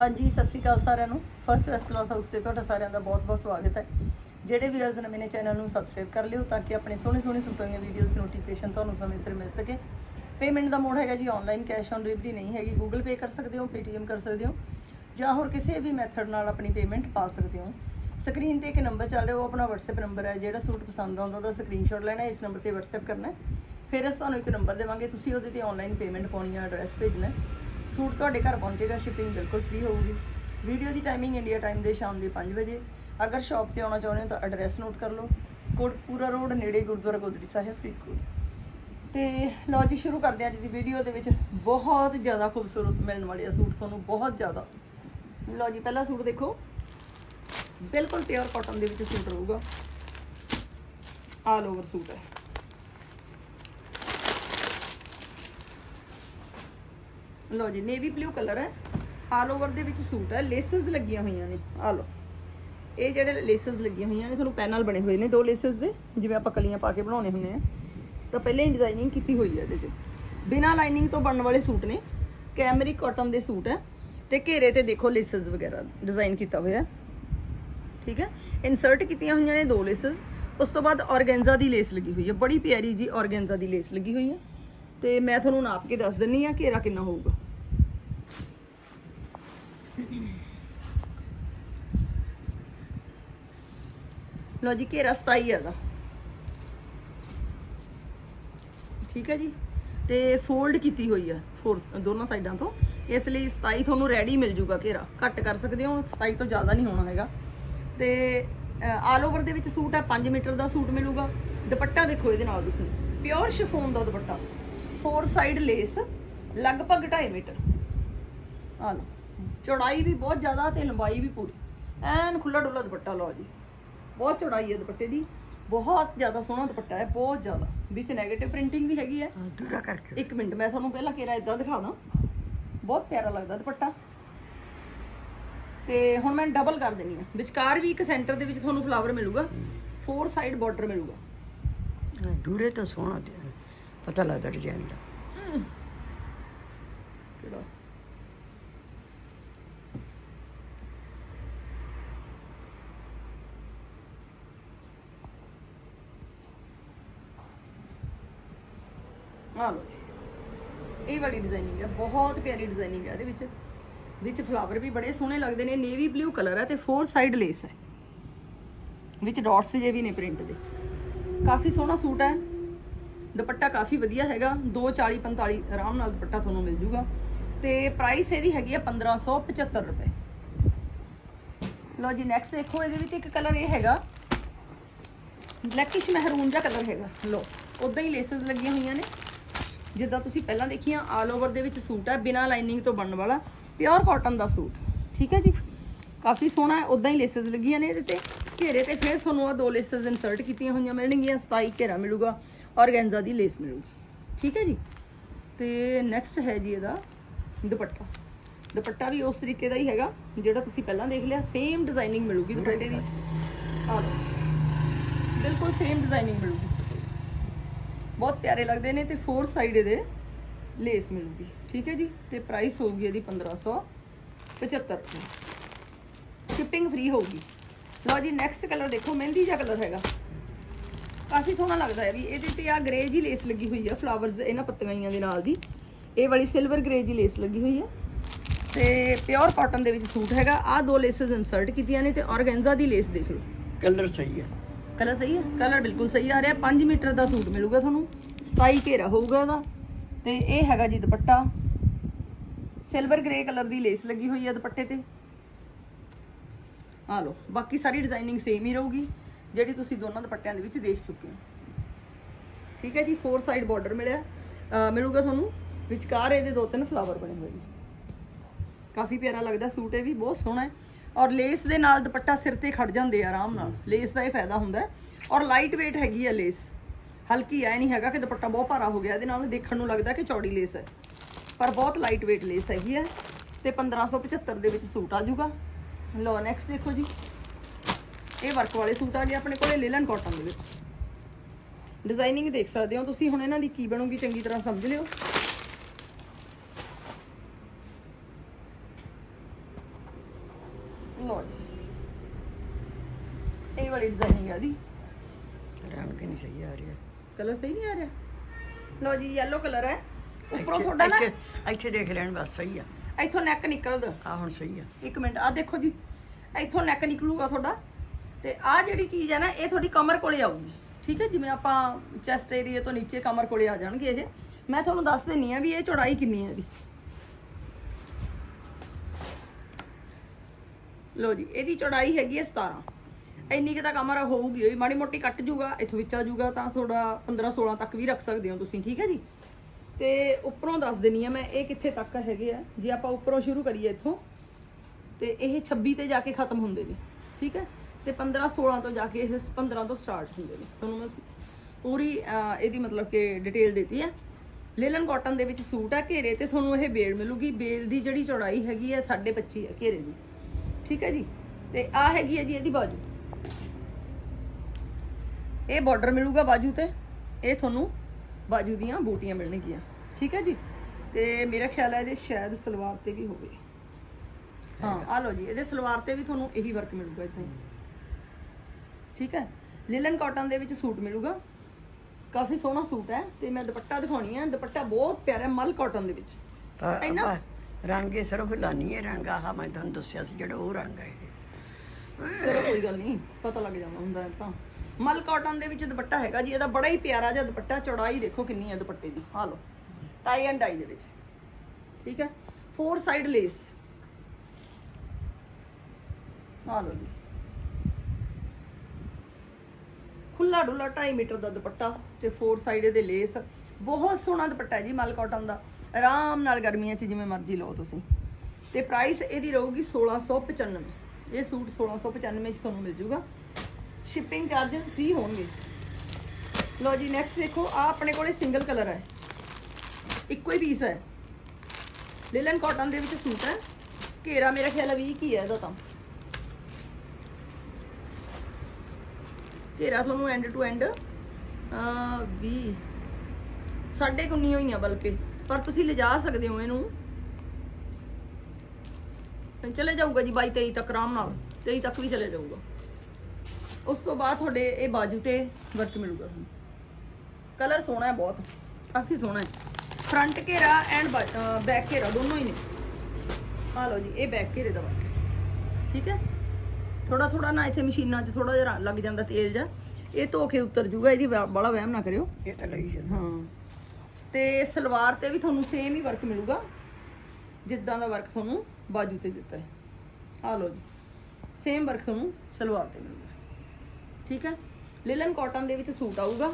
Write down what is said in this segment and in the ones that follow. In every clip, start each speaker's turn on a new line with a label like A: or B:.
A: ਹਾਂਜੀ, ਸਤਿ ਸ਼੍ਰੀ ਅਕਾਲ ਸਾਰਿਆਂ ਨੂੰ। ਫਸਟ ਵੈਸ ਕਲਾਸ ਹਾਊਸ ਤੇ ਤੁਹਾਡਾ ਸਾਰਿਆਂ ਦਾ ਬਹੁਤ-ਬਹੁਤ ਸਵਾਗਤ ਹੈ। ਜਿਹੜੇ ਵੀਅਰਸ ਨੇ ਮੇਰੇ ਚੈਨਲ ਨੂੰ ਸਬਸਕ੍ਰਾਈਬ ਕਰ ਲਿਓ ਤਾਂ ਕਿ ਆਪਣੇ ਸੋਹਣੇ ਸੋਹਣੇ ਸੂਟਾਂ ਦੀਆਂ ਵੀਡੀਓਜ਼ ਦੀ ਨੋਟੀਫਿਕੇਸ਼ਨ ਤੁਹਾਨੂੰ ਸਮੇਂ ਸਿਰ ਮਿਲ ਸਕੇ। ਪੇਮੈਂਟ ਦਾ ਮੋਡ ਹੈਗਾ ਜੀ ਆਨਲਾਈਨ ਕੈਸ਼ ਔਨ ਡਿਲੀਵਰੀ ਨਹੀਂ ਹੈਗੀ। ਗੂਗਲ ਪੇ ਕਰ ਸਕਦੇ ਹੋ ਪੇਟੀਐਮ ਕਰ ਸਕਦੇ ਹੋ, ਜਾਂ ਹੋਰ ਕਿਸੇ ਵੀ ਮੈਥਡ ਨਾਲ ਆਪਣੀ ਪੇਮੈਂਟ ਪਾ ਸਕਦੇ ਹੋ। ਸਕਰੀਨ ਤੇ ਇੱਕ ਨੰਬਰ ਚੱਲ ਰਿਹਾ, ਉਹ ਆਪਣਾ WhatsApp ਨੰਬਰ ਹੈ। ਜਿਹੜਾ ਸੂਟ ਪਸੰਦ ਆਉਂਦਾ, ਉਹਦਾ ਸਕਰੀਨਸ਼ਾਟ ਲੈਣਾ ਇਸ ਨੰਬਰ ਤੇ WhatsApp ਕਰਨਾ ਫਿਰ ਅਸੀਂ ਤੁਹਾਨੂੰ ਇੱਕ ਨੰਬਰ ਦੇਵਾਂਗੇ। ਤੁਸੀਂ ਉਹਦੇ ਤੇ ਆਨਲਾਈਨ ਪੇਮੈਂਟ ਪਾਉਣੀ ਹੈ ਐਡਰੈਸ ਭੇਜਣਾ ਸੂਟ ਤੁਹਾਡੇ ਘਰ ਪਹੁੰਚੇਗਾ ਸ਼ਿਪਿੰਗ ਬਿਲਕੁਲ ਫ੍ਰੀ ਹੋਊਗੀ। ਵੀਡੀਓ ਦੀ ਟਾਈਮਿੰਗ ਇੰਡੀਆ ਟਾਈਮ ਦੇ ਸ਼ਾਮ ਦੇ 5 ਵਜੇ। ਅਗਰ ਸ਼ਾਪ ਤੇ ਆਉਣਾ ਚਾਹੁੰਦੇ ਹੋ ਤਾਂ ਐਡਰੈਸ ਨੋਟ ਕਰ ਲਓ। ਕੋਟਪੂਰਾ ਰੋਡ ਨੇੜੇ ਗੁਰਦੁਆਰਾ ਗੋਦੜੀ ਸਾਹਿਬ, ਫਰੀਦਕੋਟ। ਤੇ ਲਓ ਜੀ, ਸ਼ੁਰੂ ਕਰਦੇ ਹਾਂ ਅੱਜ ਦੀ ਵੀਡੀਓ ਦੇ ਵਿੱਚ। ਬਹੁਤ ਜ਼ਿਆਦਾ ਖੂਬਸੂਰਤ ਮਿਲਣ ਵਾਲੇ ਆ ਸੂਟ ਤੁਹਾਨੂੰ, ਬਹੁਤ ਜ਼ਿਆਦਾ। ਲਓ ਜੀ, ਪਹਿਲਾ ਸੂਟ ਦੇਖੋ। ਬਿਲਕੁਲ ਪਿਓਰ ਕਾਟਨ ਦੇ ਵਿੱਚ ਸੂਟ ਰਹੂਗਾ। ਆਲ ਓਵਰ ਸੂਟ ਹੈ। ਲਓ ਜੀ ਨੇਵੀ ਬਲੂ ਕਲਰ ਹੈ। ਆਲ ਓਵਰ ਦੇ ਵਿੱਚ ਸੂਟ ਹੈ। ਲੇਸਸ ਲੱਗੀਆਂ ਹੋਈਆਂ ਨੇ। ਆ ਲਓ। ਇਹ ਜਿਹੜੇ ਲੇਸਸ ਲੱਗੀਆਂ ਹੋਈਆਂ ਨੇ, ਤੁਹਾਨੂੰ ਪੈਨਲ ਬਣੇ ਹੋਏ ਨੇ ਦੋ ਲੇਸਸ ਦੇ, ਜਿਵੇਂ ਆਪਾਂ ਕਲੀਆਂ ਪਾ ਕੇ ਬਣਾਉਣੇ ਹੁੰਦੇ ਆ। ਤਾਂ ਪਹਿਲੇ ਹੀ ਡਿਜ਼ਾਈਨਿੰਗ ਕੀਤੀ ਹੋਈ ਹੈ ਇਹਦੇ 'ਚ ਬਿਨਾ ਲਾਈਨਿੰਗ ਤੋਂ ਬਣਨ ਵਾਲੇ ਸੂਟ ਨੇ। ਕੈਮਰਿਕ ਕਾਟਨ ਦੇ ਸੂਟ ਹੈ। ਤੇ ਘੇਰੇ ਤੇ ਦੇਖੋ ਲੇਸਸ ਵਗੈਰਾ ਡਿਜ਼ਾਈਨ ਕੀਤਾ ਹੋਇਆ ਠੀਕ ਹੈ? ਇਨਸਰਟ ਕੀਤੀਆਂ ਹੋਈਆਂ ਨੇ ਦੋ ਲੇਸਸ ਉਸ ਤੋਂ ਬਾਅਦ ਔਰਗੈਂਜ਼ਾ ਦੀ ਲੇਸ ਲੱਗੀ ਹੋਈ ਹੈ। ਬੜੀ ਪਿਆਰੀ ਜੀ ਔਰਗੈਂਜ਼ਾ ਦੀ ਲੇਸ ਲੱਗੀ ਹੋਈ ਹੈ। ਤੇ ਮੈਂ ਤੁਹਾਨੂੰ ਨਾਪ ਕੇ ਦੱਸ ਦਿੰਨੀ ਆ ਘੇਰਾ ਕਿੰਨਾ ਹੋਊਗਾ। ਲਓ ਜੀ, ਘੇਰਾ 27 ਹੈ ਦਾ ਠੀਕ ਹੈ ਜੀ? ਤੇ ਫੋਲਡ ਕੀਤੀ ਹੋਈ ਹੈ ਫੋਰ ਦੋਨਾਂ ਸਾਈਡਾਂ ਤੋਂ। ਇਸ ਲਈ 27 ਤੁਹਾਨੂੰ ਰੈਡੀ ਮਿਲ ਜੂਗਾ ਘੇਰਾ। ਘੱਟ ਕਰ ਸਕਦੇ ਹੋ 27 ਤੋਂ ਜ਼ਿਆਦਾ ਨਹੀਂ ਹੋਣਾ ਹੈਗਾ। ਤੇ ਆਲ ਓਵਰ ਦੇ ਵਿੱਚ ਸੂਟ ਹੈ 5 ਮੀਟਰ ਦਾ ਸੂਟ ਮਿਲੂਗਾ। ਦੁਪੱਟਾ ਦੇਖੋ ਇਹਦੇ ਨਾਲ ਤੁਸੀਂ। ਪਿਓਰ ਸ਼ਿਫੋਨ ਦਾ ਦੁਪੱਟਾ। ਫੋਰ ਸਾਈਡ ਲੇਸ ਲਗਭਗ 2.5 ਮੀਟਰ। ਆ ਲਓ ਚੌੜਾਈ ਵੀ ਬਹੁਤ ਜ਼ਿਆਦਾ ਤੇ ਲੰਬਾਈ ਵੀ ਪੂਰੀ। ਐਨ ਖੁੱਲਾ ਡੁੱਲਾ ਦੁਪੱਟਾ ਲਓ ਜੀ। ਬਹੁਤ ਚੌੜਾਈ ਹੈ ਦੁਪੱਟੇ ਦੀ। ਬਹੁਤ ਜ਼ਿਆਦਾ ਸੋਹਣਾ ਦੁਪੱਟਾ ਹੈ ਬਹੁਤ ਜ਼ਿਆਦਾ। ਵਿੱਚ 네ਗੇਟਿਵ ਪ੍ਰਿੰਟਿੰਗ ਵੀ ਹੈਗੀ ਹੈ।
B: ਦੂਰਾ ਕਰਕੇ।
A: ਇੱਕ ਮਿੰਟ ਮੈਂ ਤੁਹਾਨੂੰ ਪਹਿਲਾਂ ਕੇਰਾ ਇਦਾਂ ਦਿਖਾ ਦਾਂ ਬਹੁਤ ਪਿਆਰਾ ਲੱਗਦਾ ਦੁਪੱਟਾ। ਤੇ ਹੁਣ ਮੈਂ ਡਬਲ ਕਰ ਦੇਣੀ ਆ ਵਿਚਕਾਰ ਵੀ ਇੱਕ ਸੈਂਟਰ ਦੇ ਵਿੱਚ ਤੁਹਾਨੂੰ ਫਲਾਵਰ ਮਿਲੂਗਾ। ਫੋਰ ਸਾਈਡ ਬਾਰਡਰ ਮਿਲੂਗਾ।
B: ਦੂਰੇ ਤੋਂ ਸੋਹਣਾ ਤੇ। ਪਤਾ ਲੱਗਦਾ ਡਿਜ਼ਾਈਨ ਦਾ।
A: ਕਿਹੜਾ? ਆ ਲੋ ਜੀ। ਇਹ ਵਾਲੀ ਡਿਜ਼ਾਈਨਿੰਗ ਹੈ ਬਹੁਤ ਪਿਆਰੀ ਡਿਜ਼ਾਈਨਿੰਗ ਹੈ ਇਹਦੇ ਵਿੱਚ। ਵਿੱਚ ਫਲਾਵਰ ਵੀ ਬੜੇ ਸੋਹਣੇ ਲੱਗਦੇ ਨੇ ਨੇਵੀ ਬਲੂ ਕਲਰ ਹੈ ਤੇ ਫੋਰ ਸਾਈਡ ਲੇਸ ਹੈ ਵਿੱਚ ਡਾਟਸ ਜੇ ਵੀ ਨੇ ਪ੍ਰਿੰਟ ਦੇ। ਕਾਫੀ ਸੋਹਣਾ ਸੂਟ ਹੈ ਦੁਪੱਟਾ ਕਾਫੀ ਵਧੀਆ ਹੈਗਾ 240 45 ਆਰਾਮ ਨਾਲ ਦੁਪੱਟਾ ਤੁਹਾਨੂੰ ਮਿਲ ਜੂਗਾ। ਤੇ ਪ੍ਰਾਈਸ ਇਹਦੀ ਹੈਗੀ ਆ 1575 ਰੁਪਏ। ਲਓ ਜੀ ਨੈਕਸਟ ਦੇਖੋ, ਇਹਦੇ ਵਿੱਚ ਇੱਕ ਕਲਰ ਇਹ ਹੈਗਾ ਬਲੈਕਿਸ਼ ਮਹਿਰੂਨ ਜਿਹਾ ਕਲਰ ਹੈਗਾ। ਲਓ ਉਦਾਂ ਹੀ ਲੇਸਸ ਲੱਗੀਆਂ ਹੋਈਆਂ ਨੇ। ਜਿੱਦਾਂ ਤੁਸੀਂ ਪਹਿਲਾਂ ਦੇਖੀਆਂ ਆਲ ਓਵਰ ਦੇ ਵਿੱਚ ਸੂਟ ਹੈ ਬਿਨਾ ਲਾਈਨਿੰਗ ਤੋਂ ਬਣਨ ਵਾਲਾ ਪਿਓਰ ਕਾਟਨ ਦਾ ਸੂਟ। ਠੀਕ ਹੈ ਜੀ? ਕਾਫੀ ਸੋਹਣਾ ਹੈ ਉਦਾਂ ਹੀ ਲੇਸਸ ਲੱਗੀਆਂ ਨੇ ਇਹਦੇ ਤੇ। ਘੇਰੇ ਤੇ ਫਿਰ ਤੁਹਾਨੂੰ ਆ ਦੋ ਲੇਸਸ ਇਨਸਰਟ ਕੀਤੀਆਂ ਹੋਈਆਂ ਮਿਲਣਗੀਆਂ 27 ਘੇਰਾ ਮਿਲੂਗਾ। ਔਰਗੈਂਜ਼ਾ ਦੀ ਲੇਸ ਮਿਲੂਗੀ। ਠੀਕ ਹੈ ਜੀ? ਤੇ ਨੈਕਸਟ ਹੈ ਜੀ ਇਹਦਾ ਦੁਪੱਟਾ। ਦੁਪੱਟਾ ਵੀ ਉਸ ਤਰੀਕੇ ਦਾ ਹੀ ਹੈਗਾ, ਜਿਹੜਾ ਤੁਸੀਂ ਪਹਿਲਾਂ ਦੇਖ ਲਿਆ ਸੇਮ ਡਿਜ਼ਾਈਨਿੰਗ ਮਿਲੂਗੀ ਦੁਪੱਟੇ ਦੀ। ਆ ਬਿਲਕੁਲ ਸੇਮ ਡਿਜ਼ਾਈਨਿੰਗ ਮਿਲੂਗੀ। ਬਹੁਤ ਪਿਆਰੇ ਲੱਗਦੇ ਨੇ ਤੇ ਫੋਰ ਸਾਈਡ ਇਹਦੇ ਲੇਸ ਮਿਲੂਗੀ। ਠੀਕ ਹੈ ਜੀ? ਤੇ ਪ੍ਰਾਈਸ ਹੋਊਗੀ ਇਹਦੀ 1575 ਰੁਪਏ ਸ਼ਿਪਿੰਗ ਫ੍ਰੀ ਹੋਊਗੀ। ਲਓ ਜੀ ਨੈਕਸਟ ਕਲਰ ਦੇਖੋ, ਮਹਿੰਦੀ ਜਿਹਾ ਕਲਰ ਹੈਗਾ। ਕਾਫੀ ਸੋਹਣਾ ਲੱਗਦਾ ਹੈ ਵੀ ਇਹਦੇ ਤੇ ਆ ਗ੍ਰੇ ਜੀ ਲੇਸ ਲੱਗੀ ਹੋਈ ਹੈ ਫਲਾਵਰਸ ਇਹਨਾਂ ਪੱਤੀਆਂ ਦੇ ਨਾਲ ਦੀ। ਇਹ ਵਾਲੀ ਸਿਲਵਰ ਗ੍ਰੇ ਜੀ ਲੇਸ ਲੱਗੀ ਹੋਈ ਹੈ। ਤੇ ਪਿਓਰ ਕਾਟਨ ਦੇ ਵਿੱਚ ਸੂਟ ਹੈਗਾ। ਆ ਦੋ ਲੇਸਸ ਇਨਸਰਟ ਕੀਤੀਆਂ ਨੇ ਤੇ ਔਰਗੈਂਜ਼ਾ ਦੀ ਲੇਸ ਦੇਖ ਲਓ।
B: ਕਲਰ ਸਹੀ ਹੈ।
A: ਕਲਰ ਸਹੀ ਹੈ? ਕਲਰ ਬਿਲਕੁਲ ਸਹੀ ਆ ਰਿਹਾ। 5 ਮੀਟਰ ਦਾ ਸੂਟ ਮਿਲੂਗਾ ਤੁਹਾਨੂੰ। 27 ਘੇਰਾ ਹੋਊਗਾ ਇਹਦਾ। ਤੇ ਇਹ ਹੈਗਾ ਜੀ ਦੁਪੱਟਾ। ਸਿਲਵਰ ਗ੍ਰੇ ਕਲਰ ਦੀ ਲੇਸ ਲੱਗੀ ਹੋਈ ਹੈ ਦੁਪੱਟੇ ਤੇ। ਆ ਲਓ ਬਾਕੀ ਸਾਰੀ ਡਿਜ਼ਾਈਨਿੰਗ ਸੇਮ ਹੀ ਰਹੂਗੀ। ਜਿਹੜੀ ਤੁਸੀਂ ਦੋਨਾਂ ਦੁਪੱਟਿਆਂ ਦੇ ਵਿੱਚ ਦੇਖ ਚੁੱਕੇ ਹੋ। ਠੀਕ ਹੈ ਜੀ ਫੋਰ ਸਾਈਡ ਬਾਰਡਰ ਮਿਲਿਆ। ਅਹ ਮਿਲੂਗਾ ਤੁਹਾਨੂੰ ਵਿਚਕਾਰ ਇਹਦੇ ਦੋ ਤਿੰਨ ਫਲਾਵਰ ਬਣੇ ਹੋਏ ਨੇ। ਕਾਫੀ ਪਿਆਰਾ ਲੱਗਦਾ, ਸੂਟ ਇਹ ਵੀ ਬਹੁਤ ਸੋਹਣਾ ਹੈ। ਔਰ ਲੇਸ ਦੇ ਨਾਲ ਦੁਪੱਟਾ ਸਿਰ ਤੇ ਖੜ ਜਾਂਦੇ ਆ ਆਰਾਮ ਨਾਲ। ਲੇਸ ਦਾ ਇਹ ਫਾਇਦਾ ਹੁੰਦਾ ਔਰ ਲਾਈਟ weight ਹੈਗੀ ਆ ਲੇਸ ਹਲਕੀ ਐ ਨਹੀਂ ਹੈਗਾ ਕਿ ਦੁਪੱਟਾ ਬਹੁਤ ਭਾਰਾ ਹੋ ਗਿਆ। ਇਹਦੇ ਨਾਲ ਦੇਖਣ ਨੂੰ ਲੱਗਦਾ ਕਿ ਚੌੜੀ ਲੇਸ ਹੈ। ਪਰ ਬਹੁਤ ਲਾਈਟ weight ਲੇਸ ਹੈਗੀ ਹੈ ਤੇ 1575 ਦੇ ਵਿੱਚ ਸੂਟ ਆ ਜਾਊਗਾ। ਲੋ ਨੈਕਸਟ ਦੇਖੋ ਜੀ। ਇਹ ਵਰਕ ਵਾਲੇ ਸੂਟ ਆ ਗਏ ਆਪਣੇ ਕੋਲੇ ਲੇਲਨ ਕਾਟਨ ਦੇ ਵਿੱਚ। ਡਿਜ਼ਾਈਨਿੰਗ ਦੇਖ ਸਕਦੇ ਹੋ ਤੁਸੀਂ ਹੁਣ ਇਹਨਾਂ ਦੀ ਕੀ ਬਣੂਗੀ ਚੰਗੀ ਤਰ੍ਹਾਂ ਸਮਝ ਲਿਓ। ਜੀ। ਇਹ ਵਾਲੀ ਡਿਜ਼ਾਈਨਿੰਗ ਹੈ ਦੀ
B: ਰੰਗ ਨਹੀਂ ਸਹੀ ਆ ਰਿਹਾ
A: ਕਲਰ ਸਹੀ ਨਹੀਂ ਆ ਰਿਹਾ? ਲਓ ਜੀ yellow ਕਲਰ ਹੈ। ਉੱਪਰੋਂ ਤੁਹਾਡਾ ਨਾ
B: ਇੱਥੇ- ਇੱਥੇ ਦੇਖ ਲੈਣ ਬਸ ਸਹੀ ਆ।
A: ਇੱਥੋਂ ਨੈਕ ਨਿਕਲਦਾ।
B: ਆ ਹੁਣ ਸਹੀ ਆ।
A: ਇੱਕ ਮਿੰਟ ਆ ਦੇਖੋ ਜੀ। ਇੱਥੋਂ ਨੈਕ ਨਿਕਲੂਗਾ ਤੁਹਾਡਾ। ਤੇ ਆ ਜਿਹੜੀ ਚੀਜ਼ ਹੈ ਨਾ, ਇਹ ਤੁਹਾਡੀ ਕਮਰ ਕੋਲੇ ਆਊਗੀ। ਠੀਕ ਹੈ, ਜਿਵੇਂ ਆਪਾਂ ਚੈਸਟ ਏਰੀਆ ਤੋਂ ਨੀਚੇ ਕਮਰ ਕੋਲੇ ਆ ਜਾਣਗੇ ਇਹ। ਮੈਂ ਤੁਹਾਨੂੰ ਦੱਸ ਦਿੰਨੀ ਆ ਵੀ ਇਹ ਚੌੜਾਈ ਕਿੰਨੀ ਹੈ ਇਹਦੀ। ਲੋ ਜੀ, ਇਹਦੀ ਚੌੜਾਈ ਹੈਗੀ ਹੈ 17 ਇੰਨੀ ਕਿ ਤਾਂ ਕਮਰ ਹੋਊਗੀ ਹੋਈ ਮਾੜੀ ਮੋਟੀ ਕੱਟ ਜੂਗਾ, ਇੱਥੋਂ ਵਿੱਚ ਆ ਜੂਗਾ, ਤਾਂ ਥੋੜਾ 15 16 ਤੱਕ ਵੀ ਰੱਖ ਸਕਦੇ ਹੋ ਤੁਸੀਂ, ਠੀਕ ਹੈ ਜੀ। ਤੇ ਉੱਪਰੋਂ ਦੱਸ ਦਿੰਨੀ ਆ ਮੈਂ, ਇਹ ਕਿੱਥੇ ਤੱਕ ਹੈਗੇ ਆ? ਜੇ ਆਪਾਂ ਉੱਪਰੋਂ ਸ਼ੁਰੂ ਕਰੀਏ ਇੱਥੋਂ, ਤੇ ਇਹ 26 ਤੇ ਜਾ ਕੇ ਖਤਮ ਹੁੰਦੇ ਨੇ, ਠੀਕ ਹੈ? ਤੇ 15 16 ਤੋਂ ਜਾ ਕੇ ਇਹ 15 ਤੋਂ ਸਟਾਰਟ ਹੁੰਦੇ ਨੇ। ਤੁਹਾਨੂੰ ਮੈਂ ਪੂਰੀ ਇਹਦੀ ਮਤਲਬ ਕਿ ਡਿਟੇਲ ਦਿੱਤੀ ਹੈ। ਲੇਲਨ ਕਾਟਨ ਦੇ ਵਿੱਚ ਸੂਟ ਹੈ ਘੇਰੇ ਤੇ ਤੁਹਾਨੂੰ ਇਹ ਬੇਲ ਮਿਲੂਗੀ। ਬੇਲ ਦੀ ਜਿਹੜੀ ਚੌੜਾਈ ਹੈਗੀ ਹੈ 25.5 ਹੈ ਘੇਰੇ ਦੀ। ਠੀਕ ਹੈ ਜੀ? ਤੇ ਆ ਹੈਗੀ ਹੈ ਜੀ ਇਹਦੀ ਬਾਜੂ। ਇਹ ਬਾਰਡਰ ਮਿਲੂਗਾ ਬਾਜੂ ਤੇ। ਇਹ ਤੁਹਾਨੂੰ ਬਾਜੂ ਦੀਆਂ ਬੂਟੀਆਂ ਮਿਲਣਗੀਆਂ। ਠੀਕ ਹੈ ਜੀ? ਤੇ ਮੇਰਾ ਖਿਆਲ ਹੈ ਇਹਦੇ ਸ਼ਾਇਦ ਸਲਵਾਰ ਤੇ ਵੀ ਹੋਵੇ। ਹਾਂ ਆ ਲਓ ਜੀ, ਇਹਦੇ ਸਲਵਾਰ ਤੇ ਵੀ ਤੁਹਾਨੂੰ ਇਹੀ ਵਰਕ ਮਿਲੂਗਾ ਇਦਾਂ ਹੀ। ਠੀਕ ਹੈ? ਲਿਲਨ ਕਾਟਨ ਦੇ ਵਿੱਚ ਸੂਟ ਮਿਲੂਗਾ। ਕਾਫੀ ਸੋਹਣਾ ਸੂਟ ਹੈ ਤੇ ਮੈਂ ਦੁਪੱਟਾ ਦਿਖਾਉਣੀ ਹੈ। ਦੁਪੱਟਾ ਬਹੁਤ ਪਿਆਰਾ ਮਲ ਕਾਟਨ ਦੇ ਵਿੱਚ। ਇੰਨਾ
B: ਰੰਗ ਇਹ ਸਰੋਂ ਫੁਲਾਨੀ ਹੈ ਰੰਗ ਆਹ ਮੈਂ ਤੁਹਾਨੂੰ ਦੱਸਿਆ ਸੀ ਜਿਹੜਾ ਉਹ ਰੰਗ ਹੈ
A: ਚਲੋ ਕੋਈ ਗੱਲ ਨਹੀਂ ਪਤਾ ਲੱਗ ਜਾਂਦਾ ਹੁੰਦਾ ਤਾਂ। ਮਲ ਕਾਟਨ ਦੇ ਵਿੱਚ ਦੁਪੱਟਾ ਹੈਗਾ ਜੀ ਇਹਦਾ ਬੜਾ ਹੀ ਪਿਆਰਾ ਜਿਹਾ ਦੁਪੱਟਾ ਚੌੜਾਈ ਦੇਖੋ ਕਿੰਨੀ ਹੈ ਦੁਪੱਟੇ ਦੀ। ਆ ਲਓ ਟਾਈ ਐਂਡ ਡਾਈ ਦੇ ਵਿੱਚ। ਠੀਕ ਹੈ? ਫੋਰ ਸਾਈਡ ਲੇਸ ਆ ਲਓ ਜੀ। ਖੁੱਲਾ ਡੁੱਲਾ 2.5 ਮੀਟਰ ਦਾ ਦੁਪੱਟਾ ਤੇ ਫੋਰ ਸਾਈਡ ਇਹਦੇ ਲੇਸ ਬਹੁਤ ਸੋਹਣਾ ਦੁਪੱਟਾ ਹੈ ਜੀ ਮਲ ਕਾਟਨ ਦਾ। ਆਰਾਮ ਨਾਲ ਗਰਮੀਆਂ 'ਚ ਜਿਵੇਂ ਮਰਜ਼ੀ ਲਓ ਤੁਸੀਂ। ਤੇ ਪ੍ਰਾਈਸ ਇਹਦੀ ਰਹੂਗੀ 1695 ਇਹ ਸੂਟ 1695 'ਚ ਤੁਹਾਨੂੰ ਮਿਲ ਜੂਗਾ। ਸ਼ਿਪਿੰਗ ਚਾਰजेस ਫ੍ਰੀ ਹੋਣਗੇ। ਲਓ ਜੀ ਨੈਕਸਟ ਦੇਖੋ ਆ ਆਪਣੇ ਕੋਲੇ ਸਿੰਗਲ ਕਲਰ ਹੈ। ਇੱਕੋ ਹੀ ਪੀਸ ਹੈ। ਲਿਲਨ ਕਾਟਨ ਦੇ ਵਿੱਚ ਸੂਟ ਹੈ। ਘੇਰਾ ਮੇਰਾ ਖਿਆਲ ਹੈ 20 ਕੀ ਹੈ ਇਹਦਾ ਤਾਂ। ਘੇਰਾ ਤੁਹਾਨੂੰ ਐਂਡ ਟੂ ਐਂਡ ਆ 20 ਸਾਢੇ ਕੁ ਉੱਨੀ ਹੋਈਆਂ ਬਲਕਿ, ਪਰ ਤੁਸੀਂ ਲਿਜਾ ਸਕਦੇ ਹੋ ਇਹਨੂੰ। ਚਲੇ ਜਾਊਗਾ ਜੀ 22 23 ਤੱਕ, ਆਰਾਮ ਨਾਲ। 23 ਤੱਕ ਵੀ ਚਲੇ ਜਾਊਗਾ। ਉਸ ਤੋਂ ਬਾਅਦ ਤੁਹਾਡੇ ਇਹ ਬਾਜੂ ਤੇ ਵਰਕ ਮਿਲੂਗਾ ਤੁਹਾਨੂੰ। ਕਲਰ ਸੋਹਣਾ ਹੈ ਬਹੁਤ। ਕਾਫੀ ਸੋਹਣਾ ਹੈ। ਫਰੰਟ ਘੇਰਾ ਐਂਡ ਬੈਕ ਘੇਰਾ ਦੋਨੋਂ ਹੀ ਨੇ। ਆ ਲਓ ਜੀ, ਇਹ ਬੈਕ ਘੇਰੇ ਦਾ ਵਰਕ ਠੀਕ ਹੈ? ਥੋੜਾ ਥੋੜਾ ਨਾ ਇੱਥੇ ਮਸ਼ੀਨਾਂ 'ਚ ਥੋੜਾ ਜਿਹਾ ਲੱਗ ਜਾਂਦਾ ਤੇਲ ਜਾ ਇਹ ਧੋ ਕੇ ਉਤਰ ਜੂਗਾ ਇਹਦੀ ਬੜਾ ਵਹਿਮ ਨਾ ਕਰਿਓ।
B: ਇਹ ਤਾਂ ਲਈ ਜਾਂਦਾ।
A: ਹਾਂ। ਤੇ ਸਲਵਾਰ ਤੇ ਵੀ ਤੁਹਾਨੂੰ ਸੇਮ ਹੀ ਵਰਕ ਮਿਲੂਗਾ ਜਿੱਦਾਂ ਦਾ ਵਰਕ ਤੁਹਾਨੂੰ ਬਾਜੂ ਤੇ ਦਿੱਤਾ ਹੈ। ਆ ਲਓ ਜੀ ਸੇਮ ਵਰਕ ਤੁਹਾਨੂੰ ਸਲਵਾਰ ਤੇ ਮਿਲੂਗਾ। ਠੀਕ ਹੈ? ਲਿਲਨ ਕਾਟਨ ਦੇ ਵਿੱਚ ਸੂਟ ਆਊਗਾ।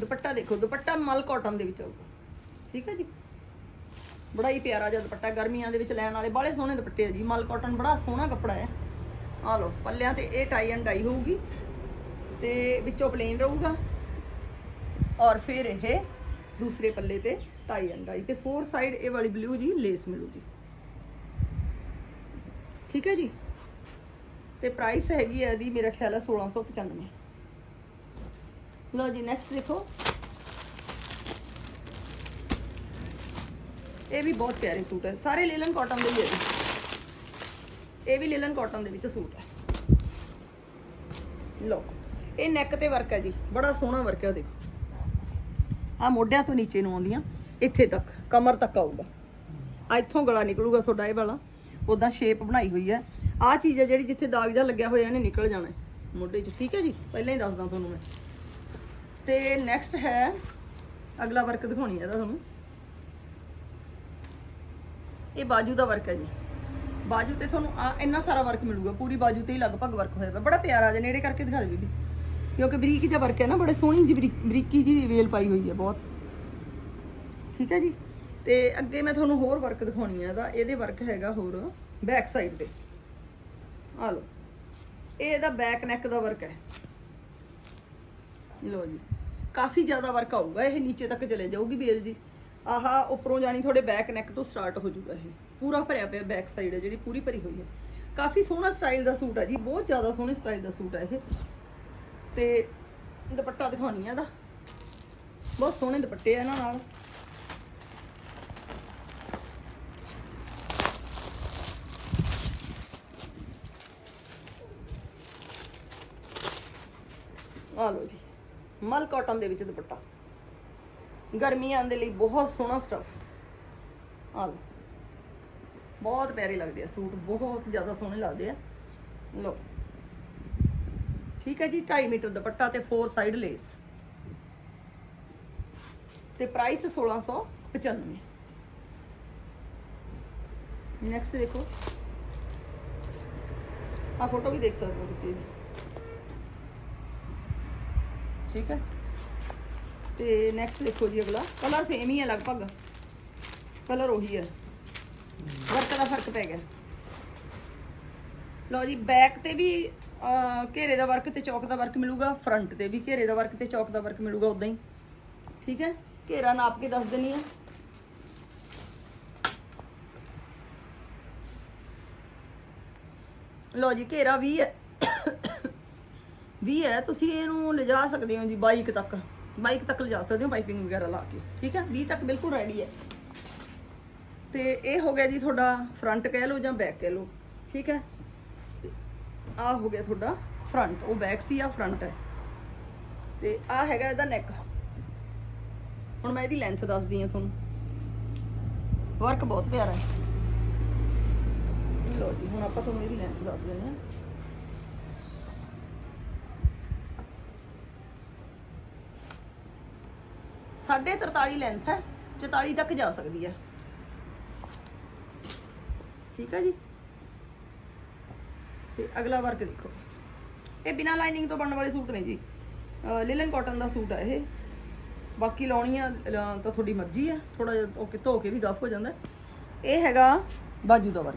A: ਦੁਪੱਟਾ ਦੇਖੋ ਦੁਪੱਟਾ ਮਲ ਕਾਟਨ ਦੇ ਵਿੱਚ ਆਊਗਾ। ਠੀਕ ਹੈ ਜੀ? ਬੜਾ ਹੀ ਪਿਆਰਾ ਜਿਹਾ ਦੁਪੱਟਾ, ਗਰਮੀਆਂ ਦੇ ਵਿੱਚ ਲੈਣ ਵਾਲੇ ਬਾਲੇ ਸੋਹਣੇ ਦੁਪੱਟੇ ਆ ਜੀ। ਮਲ ਕਾਟਨ ਬੜਾ ਸੋਹਣਾ ਕੱਪੜਾ ਹੈ। ਆ ਲਓ, ਪੱਲਿਆਂ ਤੇ ਇਹ ਟਾਈ ਐਂਡ ਡਾਈ ਹੋਊਗੀ ਤੇ ਵਿੱਚੋਂ ਪਲੇਨ ਰਹੂਗਾ ਔਰ ਫਿਰ ਇਹ ਦੂਸਰੇ ਪੱਲੇ ਤੇ ਟਾਈ ਐਂਡ ਡਾਈ ਤੇ ਫੋਰ ਸਾਈਡ ਇਹ ਵਾਲੀ ਬਲੂ ਜੀ ਲੇਸ ਮਿਲੂਗੀ। ਠੀਕ ਹੈ ਜੀ? ਤੇ ਪ੍ਰਾਈਸ ਹੈਗੀ ਹੈ ਇਹਦੀ, ਮੇਰਾ ਖਿਆਲ ਹੈ 1695 ਲਓ ਜੀ ਨੈਕਸਟ ਦੇਖੋ। ਇਹ ਵੀ ਬਹੁਤ ਪਿਆਰੇ ਸੂਟ ਹੈ। ਸਾਰੇ ਲੇਲਨ ਕਾਟਨ ਦੇ ਹੀ ਹੈ ਜੀ। ਇਹ ਵੀ ਲੇਲਨ ਕਾਟਨ ਦੇ ਵਿੱਚ ਸੂਟ ਹੈ। ਲਓ, ਇਹ ਨੈਕ ਤੇ ਵਰਕ ਹੈ ਜੀ। ਬੜਾ ਸੋਹਣਾ ਵਰਕ ਹੈ ਦੇਖੋ। ਆ ਮੋਢਿਆਂ ਤੋਂ ਨੀਚੇ ਨੂੰ ਆਉਂਦੀਆਂ। ਇੱਥੇ ਤੱਕ, ਕਮਰ ਤੱਕ ਆਊਗਾ। ਆ ਇੱਥੋਂ ਗਲਾ ਨਿਕਲੂਗਾ ਤੁਹਾਡਾ ਇਹ ਵਾਲਾ। ਉਦਾਂ ਸ਼ੇਪ ਬਣਾਈ ਹੋਈ ਹੈ। ਆ ਚੀਜ਼ ਹੈ ਜਿਹੜੀ ਜਿੱਥੇ ਦਾਗ ਜਿਹਾ ਲੱਗਿਆ ਹੋਇਆ, ਇਹਨੇ ਨਿਕਲ ਜਾਣਾ ਮੋਢੇ 'ਚ, ਠੀਕ ਹੈ ਜੀ? ਪਹਿਲਾਂ ਹੀ ਦੱਸਦਾ ਤੁਹਾਨੂੰ ਮੈਂ। ਤੇ ਨੈਕਸਟ ਹੈ, ਅਗਲਾ ਵਰਕ ਦਿਖਾਉਣੀ ਹੈ ਇਹਦਾ ਤੁਹਾਨੂੰ। ਇਹ ਬਾਜੂ ਦਾ ਵਰਕ ਹੈ ਜੀ। ਬਾਜੂ ਤੇ ਤੁਹਾਨੂੰ ਆ ਇੰਨਾ ਸਾਰਾ ਵਰਕ ਮਿਲੂਗਾ, ਪੂਰੀ ਬਾਜੂ ਤੇ ਹੀ ਲਗਭਗ ਵਰਕ ਹੋਇਆ ਪਿਆ। ਬੜਾ ਪਿਆਰਾ ਜਿਹਾ ਨੇੜੇ ਕਰਕੇ ਦਿਖਾ ਦੇ ਬੀਬੀ। ਕਿਉਂਕਿ ਬਰੀਕ ਜਿਹਾ ਵਰਕ ਹੈ ਨਾ, ਬੜੇ ਸੋਹਣੀ ਜਿਹੀ ਬਰੀਕੀ ਜਿਹੀ ਵੇਲ ਪਾਈ ਹੋਈ ਹੈ ਬਹੁਤ। ਠੀਕ ਹੈ ਜੀ? ਤੇ ਅੱਗੇ ਮੈਂ ਤੁਹਾਨੂੰ ਹੋਰ ਵਰਕ ਦਿਖਾਉਣੀ ਆ ਇਹਦਾ। ਇਹਦੇ ਵਰਕ ਹੈਗਾ ਹੋਰ ਬੈਕ ਸਾਈਡ ਤੇ। ਆ ਲਓ। ਇਹ ਇਹਦਾ ਬੈਕ ਨੈਕ ਦਾ ਵਰਕ ਹੈ। ਲੋ ਜੀ। ਕਾਫੀ ਜ਼ਿਆਦਾ ਵਰਕ ਆਊਗਾ, ਇਹ ਨੀਚੇ ਤੱਕ ਚਲੇ ਜਾਊਗੀ ਬੇਲ ਜੀ। ਆਹਾ, ਉੱਪਰੋਂ ਜਾਣੀ ਤੁਹਾਡੇ ਬੈਕ ਨੈਕ ਤੋਂ ਸਟਾਰਟ ਹੋ ਜਾਊਗਾ ਇਹ। ਪੂਰਾ ਭਰਿਆ ਪਿਆ ਬੈਕ ਸਾਈਡ ਹੈ, ਜਿਹੜੀ ਪੂਰੀ ਭਰੀ ਹੋਈ ਹੈ। ਕਾਫੀ ਸੋਹਣਾ ਸਟਾਈਲ ਦਾ ਸੂਟ ਹੈ ਜੀ, ਬਹੁਤ ਜ਼ਿਆਦਾ ਸੋਹਣੇ ਸਟਾਈਲ ਦਾ ਸੂਟ ਹੈ ਇਹ। ਤੇ ਦੁਪੱਟਾ ਦਿਖਾਉਣੀ ਆ ਇਹਦਾ। ਬਹੁਤ ਸੋਹਣੇ ਦੁਪੱਟੇ ਆ ਇਹਨਾਂ ਨਾਲ। ਆ ਲੋ ਜੀ, ਮਲ ਕਾਟਨ ਦੇ ਵਿੱਚ ਦੁਪੱਟਾ। ਗਰਮੀਆਂ ਦੇ ਲਈ ਬਹੁਤ ਸੋਹਣਾ ਸਟਫ ਆ ਲਓ। ਬਹੁਤ ਪਿਆਰੇ ਲੱਗਦੇ ਆ ਸੂਟ, ਬਹੁਤ ਜ਼ਿਆਦਾ ਸੋਹਣੇ ਲੱਗਦੇ ਆ। ਲਓ। ਠੀਕ ਹੈ ਜੀ 2.5 ਮੀਟਰ ਦੁਪੱਟਾ ਤੇ 4 ਸਾਈਡ ਲੇਸ ਤੇ ਪ੍ਰਾਈਸ 1695 ਨੈਕਸਟ ਦੇਖੋ। ਆ ਫੋਟੋ ਵੀ ਦੇਖ ਸਕਦੇ ਹੋ ਤੁਸੀਂ। ਠੀਕ ਹੈ। ਤੇ ਨੈਕਸਟ ਦੇਖੋ ਜੀ ਅਗਲਾ। ਕਲਰ ਸੇਮ ਹੀ ਹੈ ਲਗਭਗ। ਕਲਰ ਉਹੀ ਹੈ। ਵਰਕ ਦਾ ਫ਼ਰਕ ਪੈ ਗਿਆ। ਲਓ ਜੀ ਬੈਕ ਤੇ ਵੀ ਘੇਰੇ ਦਾ ਵਰਕ ਤੇ ਚੌਕ ਦਾ ਵਰਕ ਮਿਲੂਗਾ। ਫਰੰਟ ਤੇ ਵੀ ਘੇਰੇ ਦਾ ਵਰਕ ਤੇ ਚੌਕ ਦਾ ਵਰਕ ਮਿਲੂਗਾ ਉਦਾਂ ਹੀ। ਠੀਕ ਹੈ? ਘੇਰਾ ਨਾਪ ਕੇ ਦੱਸ ਦਿੰਨੀ ਆ ਲਓ ਜੀ, ਘੇਰਾ 20 ਹੈ। 20 ਹੈ। ਤੁਸੀਂ ਇਹਨੂੰ ਲਿਜਾ ਸਕਦੇ ਹੋ ਜੀ ਬਾਈਕ ਤੱਕ। ਬਾਈਕ ਤੱਕ ਲਿਜਾ ਸਕਦੇ ਹੋ, ਪਾਈਪਿੰਗ ਵਗੈਰਾ ਲਾ ਕੇ, ਠੀਕ ਹੈ? 20 ਤੱਕ ਬਿਲਕੁਲ ਰੈਡੀ ਹੈ। ਤੇ ਇਹ ਹੋ ਗਿਆ ਜੀ ਤੁਹਾਡਾ ਫਰੰਟ ਕਹਿ ਲਓ ਜਾਂ ਬੈਕ ਕਹਿ ਲਓ, ਠੀਕ ਹੈ? ਆ ਹੋ ਗਿਆ ਤੁਹਾਡਾ ਫਰੰਟ ਉਹ ਬੈਕ ਸੀ ਆ ਫਰੰਟ ਹੈ। ਤੇ ਆ ਹੈਗਾ ਇਹਦਾ ਨੈਕ ਹੁਣ ਮੈਂ ਇਹਦੀ ਲੈਂਥ ਦੱਸਦੀ ਆ ਤੁਹਾਨੂੰ। ਵਰਕ ਬਹੁਤ ਪਿਆਰਾ ਹੈ। ਲੋ ਜੀ, ਹੁਣ ਆਪਾਂ ਤੁਹਾਨੂੰ ਇਹਦੀ ਲੈਂਥ ਦੱਸ ਦਿੰਦੇ ਹਾਂ। ਸਾਢੇ 43 ਲੈਂਥ ਹੈ 44 ਤੱਕ ਜਾ ਸਕਦੀ ਹੈ। ਠੀਕ ਹੈ ਜੀ? ਤੇ ਅਗਲਾ ਵਰਕ ਦੇਖੋ। ਇਹ ਬਿਨਾ ਲਾਈਨਿੰਗ ਤੋਂ ਬਣਨ ਵਾਲੇ ਸੂਟ ਨੇ ਜੀ। ਲਿਲਨ ਕਾਟਨ ਦਾ ਸੂਟ ਹੈ ਇਹ। ਬਾਕੀ ਲਾਉਣੀ ਆ ਤਾਂ ਤੁਹਾਡੀ ਮਰਜ਼ੀ ਆ। ਥੋੜਾ ਜਿਹਾ ਧੋ ਕੇ ਧੋ ਕੇ ਵੀ ਗੱਫ ਹੋ ਜਾਂਦਾ ਇਹ ਹੈਗਾ ਬਾਜੂ ਦਾ ਵਰਕ।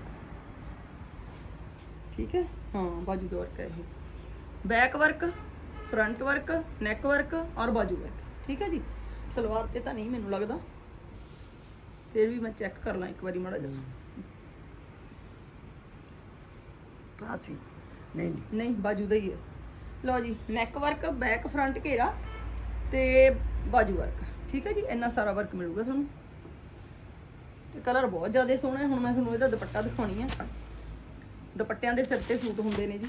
A: ਠੀਕ ਹੈ? ਹਾਂ, ਬਾਜੂ ਦਾ ਵਰਕ ਹੈ ਇਹ। Back work front work neck work ਔਰ ਬਾਜੂ ਵਰਕ ਠੀਕ ਹੈ ਜੀ? ਸਲਵਾਰ ਤੇ ਤਾਂ ਨਹੀਂ ਮੈਨੂੰ ਲੱਗਦਾ। ਫਿਰ ਵੀ ਮੈਂ ਚੈੱਕ ਕਰ ਲਾਂ ਇੱਕ ਵਾਰੀ ਮਾੜਾ ਜਿਹਾ।
B: ਆ ਸੀ। ਨਹੀਂ ਨਹੀਂ।
A: ਨਹੀਂ ਬਾਜੂ ਦਾ ਹੀ ਹੈ। ਲਓ ਜੀ ਨੈਕ ਵਰਕ ਬੈਕ ਫਰੰਟ ਘੇਰਾ ਤੇ ਬਾਜੂ ਵਰਕ ਠੀਕ ਹੈ ਜੀ ਇੰਨਾ ਸਾਰਾ ਵਰਕ ਮਿਲੂਗਾ ਤੁਹਾਨੂੰ। ਤੇ ਕਲਰ ਬਹੁਤ ਜ਼ਿਆਦਾ ਸੋਹਣਾ ਹੈ। ਹੁਣ ਮੈਂ ਤੁਹਾਨੂੰ ਇਹਦਾ ਦੁਪੱਟਾ ਦਿਖਾਉਣੀ ਹੈ। ਦੁਪੱਟਿਆਂ ਦੇ ਸਿਰ ਤੇ ਸੂਟ ਹੁੰਦੇ ਨੇ ਜੀ।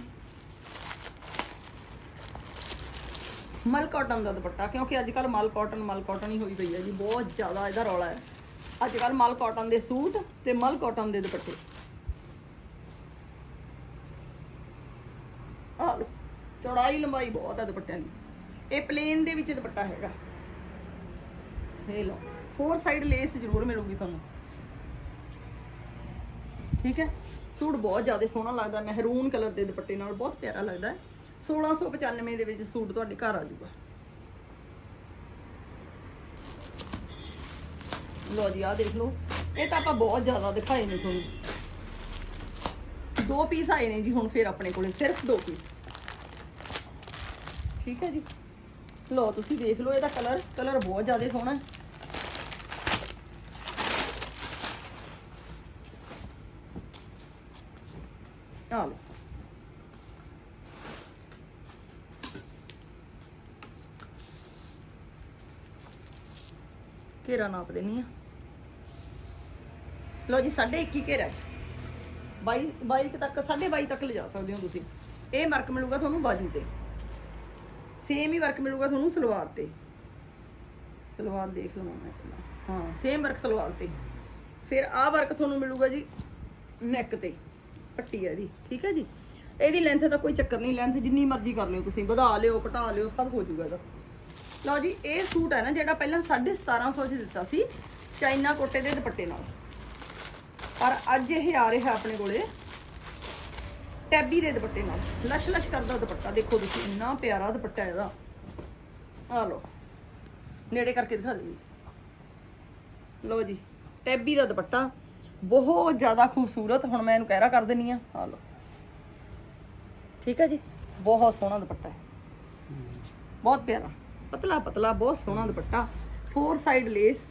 A: ਮਲ ਕਾਟਨ ਦਾ ਦੁਪੱਟਾ, ਕਿਉਂਕਿ ਅੱਜ ਕੱਲ ਮਲ ਕਾਟਨ ਮਲ ਕਾਟਨ ਹੀ ਹੋਈ ਪਈ ਹੈ ਜੀ, ਬਹੁਤ ਜ਼ਿਆਦਾ ਇਹਦਾ ਰੌਲਾ ਹੈ। ਅੱਜ ਕੱਲ ਮਲ ਕਾਟਨ ਦੇ ਸੂਟ ਤੇ ਮਲ ਕਾਟਨ ਦੇ ਦੁਪੱਟੇ। ਆ ਚੌੜਾਈ ਲੰਬਾਈ ਬਹੁਤ ਹੈ ਦੁਪੱਟਿਆਂ ਦੀ। ਇਹ ਪਲੇਨ ਦੇ ਵਿੱਚ ਦੁਪੱਟਾ ਹੈਗਾ। ਇਹ ਲਓ ਫੋਰ ਸਾਈਡ ਲੇਸ ਜ਼ਰੂਰ ਮਿਲੂਗੀ ਤੁਹਾਨੂੰ। ਠੀਕ ਹੈ? ਸੂਟ ਬਹੁਤ ਜ਼ਿਆਦਾ ਸੋਹਣਾ ਲੱਗਦਾ, ਮਹਿਰੂਨ ਕਲਰ ਦੇ ਦੁਪੱਟੇ ਨਾਲ, ਬਹੁਤ ਪਿਆਰਾ ਲੱਗਦਾ ਹੈ। 1695 ਦੇ ਵਿੱਚ ਸੂਟ ਤੁਹਾਡੇ ਘਰ ਆ ਜਾਊਗਾ। ਲੋ ਜੀ ਆ ਦੇਖ ਲਓ। ਇਹ ਤਾਂ ਆਪਾਂ ਬਹੁਤ ਜ਼ਿਆਦਾ ਦਿਖਾਏ ਨੇ ਤੁਹਾਨੂੰ। ਦੋ ਪੀਸ ਆਏ ਨੇ ਜੀ, ਹੁਣ ਫਿਰ ਆਪਣੇ ਕੋਲੇ, ਸਿਰਫ ਦੋ ਪੀਸ। ਠੀਕ ਹੈ ਜੀ? ਲੋ ਤੁਸੀਂ ਦੇਖ ਲਓ, ਇਹਦਾ ਕਲਰ ਕਲਰ ਬਹੁਤ ਜ਼ਿਆਦਾ ਸੋਹਣਾ ਹੈ। ਆ ਲਓ। ਘੇਰਾ ਨਾਪ ਦੇਣੀ ਆ। ਲਓ ਜੀ 21.5 ਘੇਰਾ 22 22 ਤੱਕ 22.5 ਤੱਕ ਲਿਜਾ ਸਕਦੇ ਹੋ ਤੁਸੀਂ। ਇਹ ਵਰਕ ਮਿਲੂਗਾ ਤੁਹਾਨੂੰ ਬਾਜੂ ਤੇ। ਸੇਮ ਹੀ ਵਰਕ ਮਿਲੂਗਾ ਤੁਹਾਨੂੰ ਸਲਵਾਰ ਤੇ। ਸਲਵਾਰ ਦੇਖ ਲਵਾਂ ਮੈਂ ਪਹਿਲਾਂ। ਹਾਂ ਸੇਮ ਵਰਕ ਸਲਵਾਰ ਤੇ। ਫਿਰ ਆਹ ਵਰਕ ਤੁਹਾਨੂੰ ਮਿਲੂਗਾ ਜੀ ਨੈਕ ਤੇ। ਪੱਟੀ ਹੈ ਇਹਦੀ, ਠੀਕ ਹੈ ਜੀ? ਇਹਦੀ ਲੈਂਥ ਦਾ ਕੋਈ ਚੱਕਰ ਨਹੀਂ। ਲੈਂਥ ਜਿੰਨੀ ਮਰਜ਼ੀ ਕਰ ਲਿਓ ਤੁਸੀਂ। ਵਧਾ ਲਿਓ, ਘਟਾ ਲਿਓ, ਸਭ ਹੋ ਜਾਊਗਾ ਇਹਦਾ। ਲਓ ਜੀ ਇਹ ਸੂਟ ਹੈ ਨਾ ਜਿਹੜਾ ਪਹਿਲਾਂ 1750 ਚ ਦਿੱਤਾ ਸੀ ਚਾਈਨਾ ਕੋਟੇ ਦੇ ਦੁਪੱਟੇ ਨਾਲ। ਪਰ ਅੱਜ ਇਹ ਆ ਰਿਹਾ ਆਪਣੇ ਕੋਲੇ ਟੈਬੀ ਦੇ ਦੁਪੱਟੇ ਨਾਲ। ਲਸ਼ ਲਸ਼ ਕਰਦਾ ਦੁਪੱਟਾ ਦੇਖੋ ਤੁਸੀਂ ਇੰਨਾ ਪਿਆਰਾ ਦੁਪੱਟਾ ਇਹਦਾ। ਆ ਲਓ ਨੇੜੇ ਕਰਕੇ ਦਿਖਾ ਦੇ ਲਓ ਜੀ ਟੈਬੀ ਦਾ ਦੁਪੱਟਾ ਬਹੁਤ ਜ਼ਿਆਦਾ ਖੂਬਸੂਰਤ ਹੁਣ ਮੈਂ ਇਹਨੂੰ ਕਹਿਰਾ ਕਰ ਦਿੰਨੀ ਆ। ਆ ਲਓ। ਠੀਕ ਹੈ ਜੀ ਬਹੁਤ ਸੋਹਣਾ ਦੁਪੱਟਾ ਹੈ। ਬਹੁਤ ਪਿਆਰਾ। ਪਤਲਾ ਪਤਲਾ ਬਹੁਤ ਸੋਹਣਾ ਦੁਪੱਟਾ। ਫੋਰ ਸਾਈਡ ਲੇਸ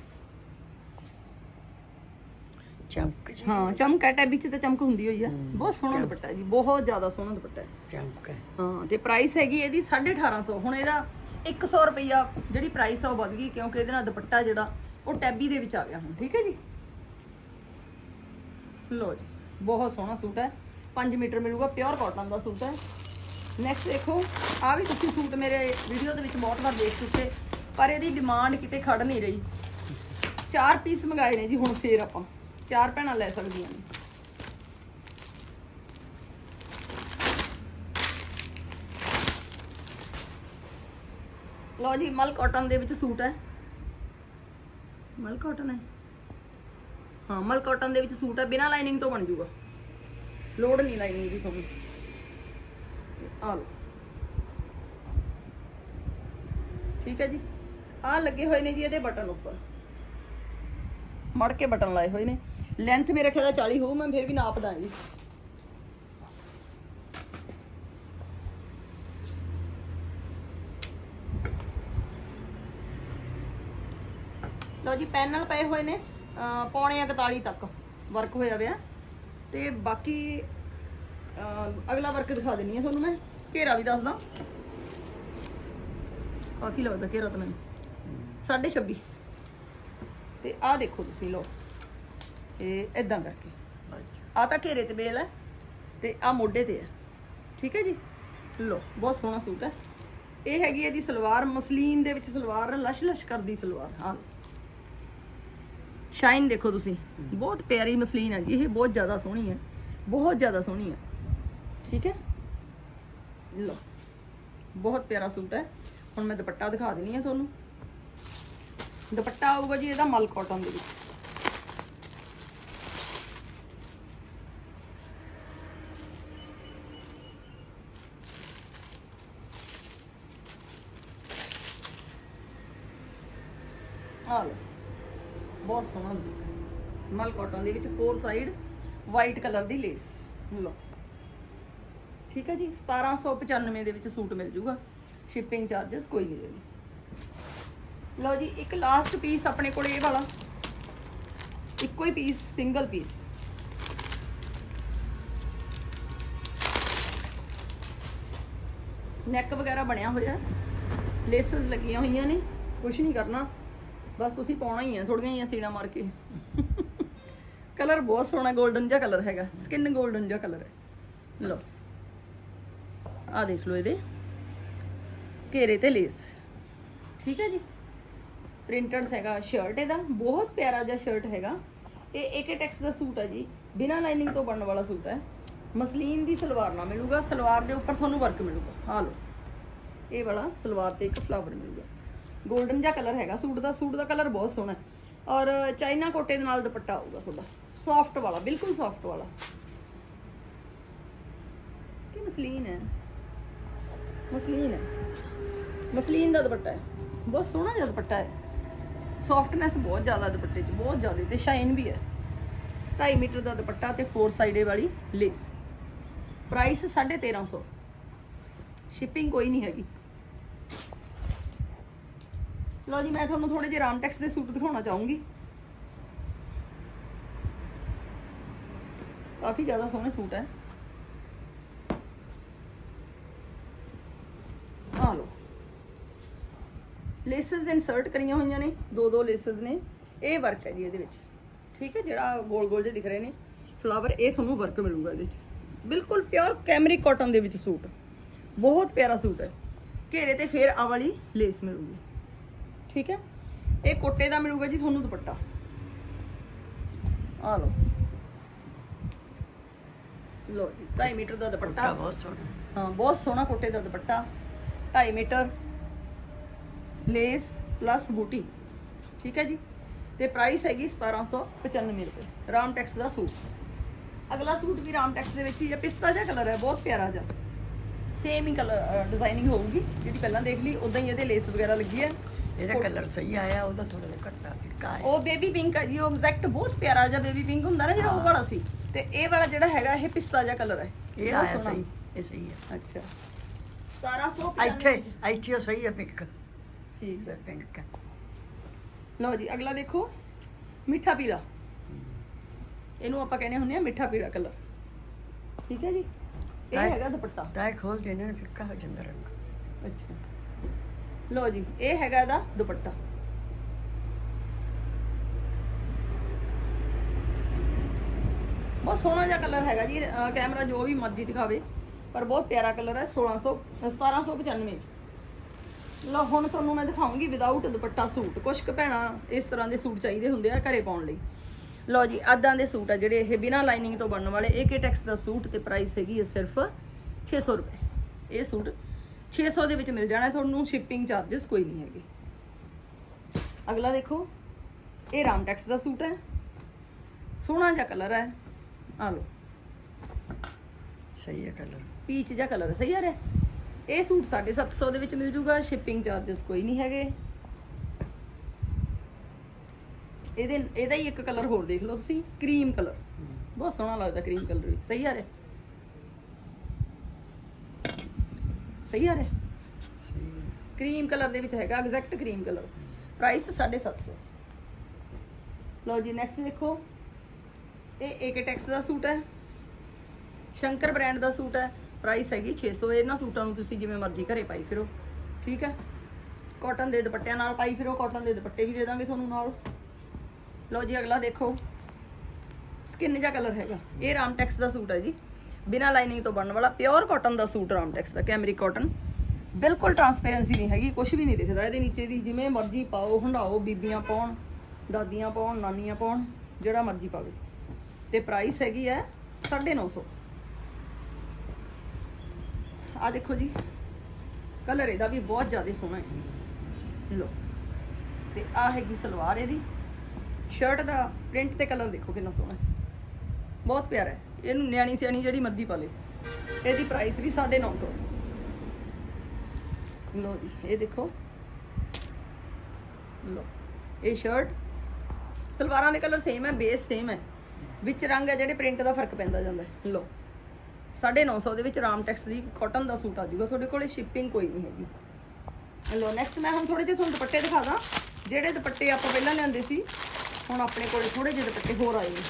B: ਚਮਕ
A: ਹਾਂ ਚਮਕ ਹੈ ਟੈਬੀ ਚ ਤਾਂ ਚਮਕ ਹੁੰਦੀ ਹੋਈ ਆ। ਬਹੁਤ ਸੋਹਣਾ ਦੁਪੱਟਾ ਜੀ ਬਹੁਤ ਜ਼ਿਆਦਾ ਸੋਹਣਾ ਦੁਪੱਟਾ ਹੈ।
B: ਚਮਕ ਹੈ।
A: ਹਾਂ ਤੇ ਪ੍ਰਾਈਸ ਹੈਗੀ ਇਹਦੀ 1850 ਹੁਣ ਇਹਦਾ 100 ਰੁਪਈਆ ਜਿਹੜੀ ਪ੍ਰਾਈਸ ਆ ਉਹ ਵੱਧ ਗਈ ਕਿਉਂਕਿ ਇਹਦੇ ਨਾਲ ਦੁਪੱਟਾ ਜਿਹੜਾ ਉਹ ਟੈਬੀ ਦੇ ਵਿੱਚ ਆ ਗਿਆ ਹੁਣ ਠੀਕ ਹੈ ਜੀ? ਲੋ ਜੀ ਬਹੁਤ ਸੋਹਣਾ ਸੂਟ ਹੈ। 5 ਮੀਟਰ ਮਿਲੂਗਾ ਪਿਓਰ ਕਾਟਨ ਦਾ ਸੂਟ ਹੈ। ਨੈਕਸਟ ਦੇਖੋ ਆ ਵੀ ਤੁਸੀਂ ਸੂਟ ਮੇਰੇ ਵੀਡੀਓ ਦੇ ਵਿੱਚ ਬਹੁਤ ਵਾਰ ਦੇਖ ਚੁੱਕੇ, ਪਰ ਇਹਦੀ ਡਿਮਾਂਡ ਕਿਤੇ ਖੜ ਨਹੀਂ ਰਹੀ। ਚਾਰ ਪੀਸ ਮੰਗਾਏ ਨੇ ਜੀ, ਹੁਣ ਫੇਰ ਆਪਾਂ। ਚਾਰ ਭੈਣਾਂ ਲੈ ਸਕਦੀਆਂ ਨੇ। ਲਓ ਜੀ, ਮਲ ਕਾਟਨ ਦੇ ਵਿੱਚ ਸੂਟ ਹੈ। ਮਲ ਕਾਟਨ ਹੈ? ਹਾਂ, ਮਲ ਕਾਟਨ ਦੇ ਵਿੱਚ ਸੂਟ ਹੈ, ਬਿਨਾਂ ਲਾਈਨਿੰਗ ਤੋਂ ਬਣ ਜੂਗਾ। ਲੋਡ ਨਹੀਂ ਲਾਈਨਿੰਗ ਦੀ ਤੁਹਾਨੂੰ। ਆ ਲਓ। ਠੀਕ ਹੈ ਜੀ। ਆ ਲੱਗੇ ਹੋਏ ਨੇ ਜੀ ਇਹਦੇ ਬਟਨ ਉੱਪਰ। ਮੜ ਕੇ ਬਟਨ ਲਾਏ ਹੋਏ ਨੇ। ਲੈਂਥ ਮੇਰੇ ਖਿਆਲ ਨਾਲ 40 ਹੋਊ, ਮੈਂ ਫਿਰ ਵੀ ਨਾਪ ਦਾਂ ਲਓ ਜੀ ਪੈਨਲ ਪਏ ਹੋਏ ਨੇ ਪੌਣੇ 41 ਤੱਕ ਵਰਕ ਹੋਇਆ ਹੋਇਆ ਤੇ ਬਾਕੀ ਅਗਲਾ ਵਰਕ ਦਿਖਾ ਦਿੰਨੀ ਆ ਤੁਹਾਨੂੰ ਮੈਂ। ਘੇਰਾ ਵੀ ਦੱਸਦਾ। ਕਾਫੀ ਲੱਗਦਾ ਘੇਰਾ ਤਾਂ ਮੈਨੂੰ। 26 ਤੇ ਆਹ ਦੇਖੋ ਤੁਸੀਂ ਲਓ। ਇਹ ਇਦਾਂ ਕਰਕੇ। ਆ ਤਾਂ ਘੇਰੇ ਤੇ ਬੇਲ ਹੈ ਤੇ ਆ ਮੋਢੇ ਤੇ ਹੈ। ਠੀਕ ਹੈ ਜੀ? ਲੋ ਬਹੁਤ ਸੋਹਣਾ ਸੂਟ ਹੈ। ਇਹ ਹੈਗੀ ਇਹਦੀ ਸਲਵਾਰ ਮਸਲੀਨ ਦੇ ਵਿੱਚ ਸਲਵਾਰ ਲਸ਼ ਲਸ਼ ਕਰਦੀ ਸਲਵਾਰ। ਹਾਂ ਸ਼ਾਈਨ ਦੇਖੋ ਤੁਸੀਂ। ਬਹੁਤ ਪਿਆਰੀ ਮਸਲੀਨ ਹੈ ਜੀ ਇਹ ਬਹੁਤ ਜ਼ਿਆਦਾ ਸੋਹਣੀ ਹੈ। ਬਹੁਤ ਜ਼ਿਆਦਾ ਸੋਹਣੀ ਹੈ। ਠੀਕ ਹੈ? ਲੋ ਬਹੁਤ ਪਿਆਰਾ ਸੂਟ ਹੈ। ਹੁਣ ਮੈਂ ਦੁਪੱਟਾ ਦਿਖਾ ਦਿੰਨੀ ਆ ਤੁਹਾਨੂੰ। ਦੁਪੱਟਾ ਆਊਗਾ ਜੀ ਇਹਦਾ ਮਲ ਕਾਟਨ ਦੇ ਵਿੱਚ। ਆ ਲਓ, ਬਹੁਤ ਸੋਹਣਾ ਲੱਗਦਾ ਮਲ ਕਾਟਨ ਦੇ ਵਿੱਚ ਫੋਰ ਸਾਈਡ ਵਾਈਟ ਕਲਰ ਦੀ ਲੇਸ ਲੋ ਠੀਕ ਹੈ ਜੀ? 1795 ਦੇ ਵਿੱਚ ਸੂਟ ਮਿਲ ਜੂਗਾ। ਸ਼ਿਪਿੰਗ ਚਾਰजेस ਕੋਈ ਨਹੀਂ ਦੇਣੇ। ਲਓ ਜੀ, ਇੱਕ ਲਾਸਟ ਪੀਸ ਆਪਣੇ ਕੋਲ ਇਹ ਵਾਲਾ। ਇੱਕੋ ਹੀ ਪੀਸ ਸਿੰਗਲ ਪੀਸ ਨੈਕ ਵਗੈਰਾ ਬਣਿਆ ਹੋਇਆ। ਲੇਸਸ ਲੱਗੀਆਂ ਹੋਈਆਂ ਨੇ। ਕੁਝ ਨਹੀਂ ਕਰਨਾ। ਬਸ ਤੁਸੀਂ ਪਾਉਣਾ ਹੀ ਆ, ਥੋੜੀਆਂ ਹੀ ਸੀਣਾ ਮਾਰ ਕੇ। ਕਲਰ ਬਹੁਤ ਸੋਹਣਾ 골ਡਨ ਜਿਹਾ ਕਲਰ ਹੈਗਾ। ਸਕਿਨ 골ਡਨ ਜਿਹਾ ਕਲਰ ਹੈ। ਲਓ। ਆ ਦੇਖ ਲਓ ਇਹਦੇ। ਘੇਰੇ ਤੇ ਲੇਸ ਠੀਕ ਹੈ ਜੀ? ਪ੍ਰਿੰਟਡ ਹੈਗਾ ਸ਼ਰਟ ਇਹਦਾ। ਬਹੁਤ ਪਿਆਰਾ ਜਿਹਾ ਸ਼ਰਟ ਹੈਗਾ। ਇਹ ਏਕਟੈਕਸ ਦਾ ਸੂਟ ਹੈ ਜੀ। ਬਿਨਾਂ ਲਾਈਨਿੰਗ ਤੋਂ ਬਣਨ ਵਾਲਾ ਸੂਟ ਹੈ। ਮਸਲੀਨ ਦੀ ਸਲਵਾਰ ਨਾਲ ਮਿਲੂਗਾ। ਸਲਵਾਰ ਦੇ ਉੱਪਰ ਤੁਹਾਨੂੰ ਵਰਕ ਮਿਲੂਗਾ। ਆ ਲਓ। ਇਹ ਵਾਲਾ ਸਲਵਾਰ ਤੇ ਇੱਕ ਫਲਾਵਰ ਮਿਲੂਗਾ। 골ਡਨ ਜਿਹਾ ਕਲਰ ਹੈਗਾ। ਸੂਟ ਦਾ ਸੂਟ ਦਾ ਕਲਰ ਬਹੁਤ ਸੋਹਣਾ ਹੈ। ਔਰ ਚਾਈਨਾ ਕੋਟੇ ਦੇ ਨਾਲ ਦੁਪੱਟਾ ਆਊਗਾ ਤੁਹਾਡਾ। ਸੌਫਟ ਵਾਲਾ, ਬਿਲਕੁਲ ਸੌਫਟ ਵਾਲਾ। ਕੀ ਮਸਲੀਨ ਹੈ? ਮਸਲੀਨ ਹੈ। ਮਸਲੀਨ ਦਾ ਦੁਪੱਟਾ ਹੈ। ਬਹੁਤ ਸੋਹਣਾ ਜਿਹਾ ਦੁਪੱਟਾ ਹੈ। ਸੌਫਟਨੈਸ ਬਹੁਤ ਜ਼ਿਆਦਾ ਦੁਪੱਟੇ 'ਚ, ਬਹੁਤ ਜ਼ਿਆਦਾ ਤੇ ਸ਼ਾਈਨ ਵੀ ਹੈ। 2.5 ਮੀਟਰ ਦਾ ਦੁਪੱਟਾ ਤੇ 4 ਸਾਈਡੇ ਵਾਲੀ ਲੇਸ ਪ੍ਰਾਈਸ 1350 ਸ਼ਿਪਿੰਗ ਕੋਈ ਨਹੀਂ ਹੈਗੀ। ਲਓ ਜੀ, ਮੈਂ ਤੁਹਾਨੂੰ ਥੋੜੇ ਜਿਹੇ ਰਾਮਟੈਕਸ ਦੇ ਸੂਟ ਦਿਖਾਉਣਾ ਚਾਹੂੰਗੀ। ਕਾਫੀ ਜ਼ਿਆਦਾ ਸੋਹਣੇ ਸੂਟ ਹੈ ਆ ਲਓ ਲੇਸਸ ਦੇ ਇਨਸਰਟ ਕਰੀਆਂ ਹੋਈਆਂ ਨੇ ਦੋ ਦੋ ਲੇਸਸ ਨੇ। ਇਹ ਵਰਕ ਹੈ ਜੀ ਇਹਦੇ ਵਿੱਚ। ਠੀਕ ਹੈ ਜਿਹੜਾ ਗੋਲ ਗੋਲ ਜਿਹੇ ਦਿਖ ਰਹੇ ਨੇ। ਫਲਾਵਰ ਇਹ ਤੁਹਾਨੂੰ ਵਰਕ ਮਿਲੂਗਾ ਇਹਦੇ ਵਿੱਚ। ਬਿਲਕੁਲ ਪਿਓਰ ਕੈਮਰਿਕ ਕਾਟਨ ਦੇ ਵਿੱਚ ਸੂਟ। ਬਹੁਤ ਪਿਆਰਾ ਸੂਟ ਹੈ। ਘੇਰੇ ਤੇ ਫੇਰ ਆ ਵਾਲੀ ਲੇਸ ਮਿਲੂਗੀ। ਠੀਕ ਹੈ? ਇਹ ਕੋਟੇ ਦਾ ਮਿਲੂਗਾ ਜੀ ਤੁਹਾਨੂੰ ਦੁਪੱਟਾ। ਆ ਲਓ। ਲੋ ਜੀ 2.5 ਮੀਟਰ ਦਾ
B: ਦੁਪੱਟਾ।
A: ਦੁਪੱਟਾ
B: ਬਹੁਤ ਸੋਹਣਾ।
A: ਹਾਂ ਬਹੁਤ ਸੋਹਣਾ ਕੋਟੇ ਦਾ ਦੁਪੱਟਾ। 2.5 ਮੀਟਰ। ਲੇਸ ਪਲੱਸ ਬੂਟੀ। ਠੀਕ ਹੈ ਜੀ? ਤੇ ਪ੍ਰਾਈਸ ਹੈਗੀ 1795 ਰੁਪਏ। ਰਾਮ ਟੈਕਸ ਦਾ ਸੂਟ। ਅਗਲਾ ਸੂਟ ਵੀ ਰਾਮ ਟੈਕਸ ਦੇ ਵਿੱਚ ਹੀ ਹੈ ਪਿਸਤਾ ਜਿਹਾ ਕਲਰ ਹੈ ਬਹੁਤ ਪਿਆਰਾ ਜਿਹਾ। ਸੇਮ ਹੀ ਕਲਰ ਡਿਜ਼ਾਈਨਿੰਗ ਹੋਊਗੀ। ਜਿਹੜੀ ਪਹਿਲਾਂ ਦੇਖ ਲਈ ਉਦਾਂ ਹੀ ਇਹਦੇ ਲੇਸ ਵਗੈਰਾ ਲੱਗੀ ਹੈ।
B: ਇਹਦਾ ਕਲਰ ਸਹੀ ਆਇਆ ਉਹਦਾ ਥੋੜਾ ਜਿਹਾ ਘੱਟਾ ਫਿੱਕਾ ਹੈ।
A: ਉਹ ਬੇਬੀ ਪਿੰਕ ਹੈ ਜੀ ਉਹ ਐਗਜ਼ੈਕਟ ਬਹੁਤ ਪਿਆਰਾ ਜਿਹਾ ਬੇਬੀ ਪਿੰਕ ਹੁੰਦਾ ਨਾ ਜਿਹੜਾ ਉਹ ਵਾਲਾ ਸੀ। ਤੇ ਇਹ ਵਾਲਾ ਜਿਹੜਾ ਹੈਗਾ ਇਹ ਪਿਸਤਾ ਜਿਹਾ ਕਲਰ ਹੈ।
B: ਇਹ ਆਇਆ। ਸਹੀ ਇਹ ਸਹੀ ਹੈ।
A: ਅੱਛਾ। 1795
B: ਇੱਥੇ ਇੱਥੇ ਸਹੀ ਹੈ ਪਿੰਕ
A: ਠੀਕ ਹੈ
B: ਪਿੰਕ
A: ਲਓ ਜੀ ਅਗਲਾ ਦੇਖੋ। ਮਿੱਠਾ ਪੀਲਾ। ਇਹਨੂੰ ਆਪਾਂ ਕਹਿੰਦੇ ਹੁੰਦੇ ਆ ਮਿੱਠਾ ਪੀਲਾ ਕਲਰ ਠੀਕ ਹੈ ਜੀ? ਇਹ
B: ਤਾਂ-
A: ਹੈਗਾ ਦੁਪੱਟਾ।
B: ਤਾਂ ਖੋਲ ਦੇਣੇ ਨੇ ਫਿੱਕਾ ਹੋ ਜਾਂਦਾ ਰੰਗ
A: ਅੱਛਾ। ਲਓ ਜੀ ਇਹ ਹੈਗਾ ਇਹਦਾ ਦੁਪੱਟਾ। ਬਹੁਤ ਸੋਹਣਾ ਜਿਹਾ ਕਲਰ ਹੈਗਾ ਜੀ। ਅਹ ਕੈਮਰਾ ਜੋ ਵੀ ਮਰਜ਼ੀ ਦਿਖਾਵੇ ਪਰ ਬਹੁਤ ਪਿਆਰਾ ਕਲਰ ਹੈ 1600 1795 ਚ। ਲਓ ਹੁਣ ਤੁਹਾਨੂੰ ਮੈਂ ਦਿਖਾਉਂਗੀ ਵਿਦਆਊਟ ਦੁਪੱਟਾ ਸੂਟ। ਕੁਝ ਕੁ ਭੈਣਾਂ ਇਸ ਤਰ੍ਹਾਂ ਦੇ ਸੂਟ ਚਾਹੀਦੇ ਹੁੰਦੇ ਆ ਘਰੇ ਪਾਉਣ ਲਈ। ਲਓ ਜੀ ਆਦਾਂ ਦੇ ਸੂਟ ਆ ਜਿਹੜੇ ਇਹ ਬਿਨਾ ਲਾਈਨਿੰਗ ਤੋਂ ਬਣਨ ਵਾਲੇ। AK ਟੈਕਸ ਦਾ ਸੂਟ ਤੇ ਪ੍ਰਾਈਸ ਹੈਗੀ ਹੈ ਸਿਰਫ 600 ਰੁਪਏ। ਇਹ ਸੂਟ 600 ਦੇ ਵਿੱਚ ਮਿਲ ਜਾਣਾ ਤੁਹਾਨੂੰ ਸ਼ਿਪਿੰਗ ਚਾਰजेस ਕੋਈ ਨਹੀਂ ਹੈਗੇ। ਅਗਲਾ ਦੇਖੋ ਇਹ ਰਾਮਟੈਕਸ ਦਾ ਸੂਟ ਹੈ। ਸੋਹਣਾ ਜਿਹਾ ਕਲਰ ਹੈ। ਆ ਲਓ।
B: ਸਹੀ ਹੈ ਕਲਰ
A: ਪੀਚ ਜਿਹਾ ਕਲਰ ਸਹੀ ਆ ਰਿਹਾ? ਇਹ ਸੂਟ 750 ਦੇ ਵਿੱਚ ਮਿਲ ਜੂਗਾ ਸ਼ਿਪਿੰਗ ਚਾਰजेस ਕੋਈ ਨਹੀਂ ਹੈਗੇ। ਇਹਦੇ, ਇਹਦਾ ਹੀ ਇੱਕ ਕਲਰ ਹੋਰ ਦੇਖ ਲਓ ਤੁਸੀਂ ਕਰੀਮ ਕਲਰ ਬਹੁਤ ਸੋਹਣਾ ਲੱਗਦਾ ਕਰੀਮ ਕਲਰ ਵੀ। ਸਹੀ ਆ ਰਿਹਾ? ਸਹੀ ਆ ਰਿਹਾ? ਕਰੀਮ ਕਲਰ ਦੇ ਵਿੱਚ ਹੈਗਾ ਐਗਜ਼ੈਕਟ ਕਰੀਮ ਕਲਰ ਪ੍ਰਾਈਸ 750 ਲਓ ਜੀ ਨੈਕਸਟ ਦੇਖੋ। ਇਹ ਏਕੇ ਟੈਕਸ ਦਾ ਸੂਟ ਹੈ। ਸ਼ੰਕਰ ਬ੍ਰਾਂਡ ਦਾ ਸੂਟ ਹੈ। ਪ੍ਰਾਈਸ ਹੈਗੀ 600 ਇਹਨਾਂ ਸੂਟਾਂ ਨੂੰ ਤੁਸੀਂ ਜਿਵੇਂ ਮਰਜ਼ੀ ਘਰੇ ਪਾਈ ਫਿਰੋ, ਠੀਕ ਹੈ? ਕਾਟਨ ਦੇ ਦੁਪੱਟਿਆਂ ਨਾਲ ਪਾਈ ਫਿਰੋ ਕਾਟਨ ਦੇ ਦੁਪੱਟੇ ਵੀ ਦੇ ਦਾਂਗੇ ਤੁਹਾਨੂੰ ਨਾਲ। ਲਓ ਜੀ, ਅਗਲਾ ਦੇਖੋ। ਸਕਿਨ ਜਿਹਾ ਕਲਰ ਹੈਗਾ। ਇਹ ਰਾਮਟੈਕਸ ਦਾ ਸੂਟ ਹੈ ਜੀ। ਬਿਨਾ ਲਾਈਨਿੰਗ ਤੋਂ ਬਣਨ ਵਾਲਾ ਪਿਓਰ ਕਾਟਨ ਦਾ ਸੂਟ ਰਾਮਟੈਕਸ ਦਾ ਕੈਮਰਿਕ ਕਾਟਨ ਬਿਲਕੁਲ ਟਰਾਂਸਪੇਰੈਂਸੀ ਨਹੀਂ ਹੈਗੀ ਕੁਝ ਵੀ ਨਹੀਂ ਦਿਖਦਾ ਇਹਦੇ ਨੀਚੇ ਦੀ। ਜਿਵੇਂ ਮਰਜ਼ੀ ਪਾਓ ਹੰਡਾਓ ਬੀਬੀਆਂ ਪਾਉਣ, ਦਾਦੀਆਂ ਪਾਉਣ, ਨਾਨੀਆਂ ਪਾਉਣ, ਜਿਹੜਾ ਮਰਜ਼ੀ ਪਾਵੇ। ਤੇ ਪ੍ਰਾਈਸ ਹੈਗੀ ਹੈ 950 ਆ ਦੇਖੋ ਜੀ। ਕਲਰ ਇਹਦਾ ਵੀ ਬਹੁਤ ਜ਼ਿਆਦਾ ਸੋਹਣਾ ਹੈ। ਲੋ ਤੇ ਆ ਹੈਗੀ ਸਲਵਾਰ ਇਹਦੀ। ਸ਼ਰਟ ਦਾ ਪ੍ਰਿੰਟ ਤੇ ਕਲਰ ਦੇਖੋ ਕਿੰਨਾ ਸੋਹਣਾ ਹੈ। ਬਹੁਤ ਪਿਆਰਾ ਹੈ। ਇਹਨੂੰ ਨਿਆਣੀ ਸਿਆਣੀ ਜਿਹੜੀ ਮਰਜ਼ੀ ਪਾ ਲੇ ਇਹਦੀ ਪ੍ਰਾਈਸ ਵੀ 950 ਲੋ ਜੀ, ਇਹ ਦੇਖੋ। ਲੋ ਇਹ ਸ਼ਰਟ ਸਲਵਾਰਾਂ ਦੇ ਕਲਰ ਸੇਮ ਹੈ ਬੇਸ ਸੇਮ ਹੈ। ਵਿੱਚ ਰੰਗ ਹੈ ਜਿਹੜੇ ਪ੍ਰਿੰਟ ਦਾ ਫ਼ਰਕ ਪੈਂਦਾ ਜਾਂਦਾ ਹੈ। ਲੋ 950 ਦੇ ਵਿੱਚ ਰਾਮਟੈਕਸ ਦੀ ਕਾਟਨ ਦਾ ਸੂਟ ਆ ਜਾਊਗਾ ਤੁਹਾਡੇ ਕੋਲੇ ਸ਼ਿਪਿੰਗ ਕੋਈ ਨਹੀਂ ਹੈਗੀ। ਲੋ ਨੈਕਸਟ ਮੈਂ ਹੁਣ ਥੋੜੇ ਜਿਹੇ ਤੁਹਾਨੂੰ ਦੁਪੱਟੇ ਦਿਖਾ ਦਾਂ। ਜਿਹੜੇ ਦੁਪੱਟੇ ਆਪਾਂ ਪਹਿਲਾਂ ਲਿਆਂਦੇ ਸੀ, ਹੁਣ ਆਪਣੇ ਕੋਲੇ ਥੋੜੇ ਜਿਹੇ ਦੁਪੱਟੇ ਹੋਰ ਆਏ ਨੇ।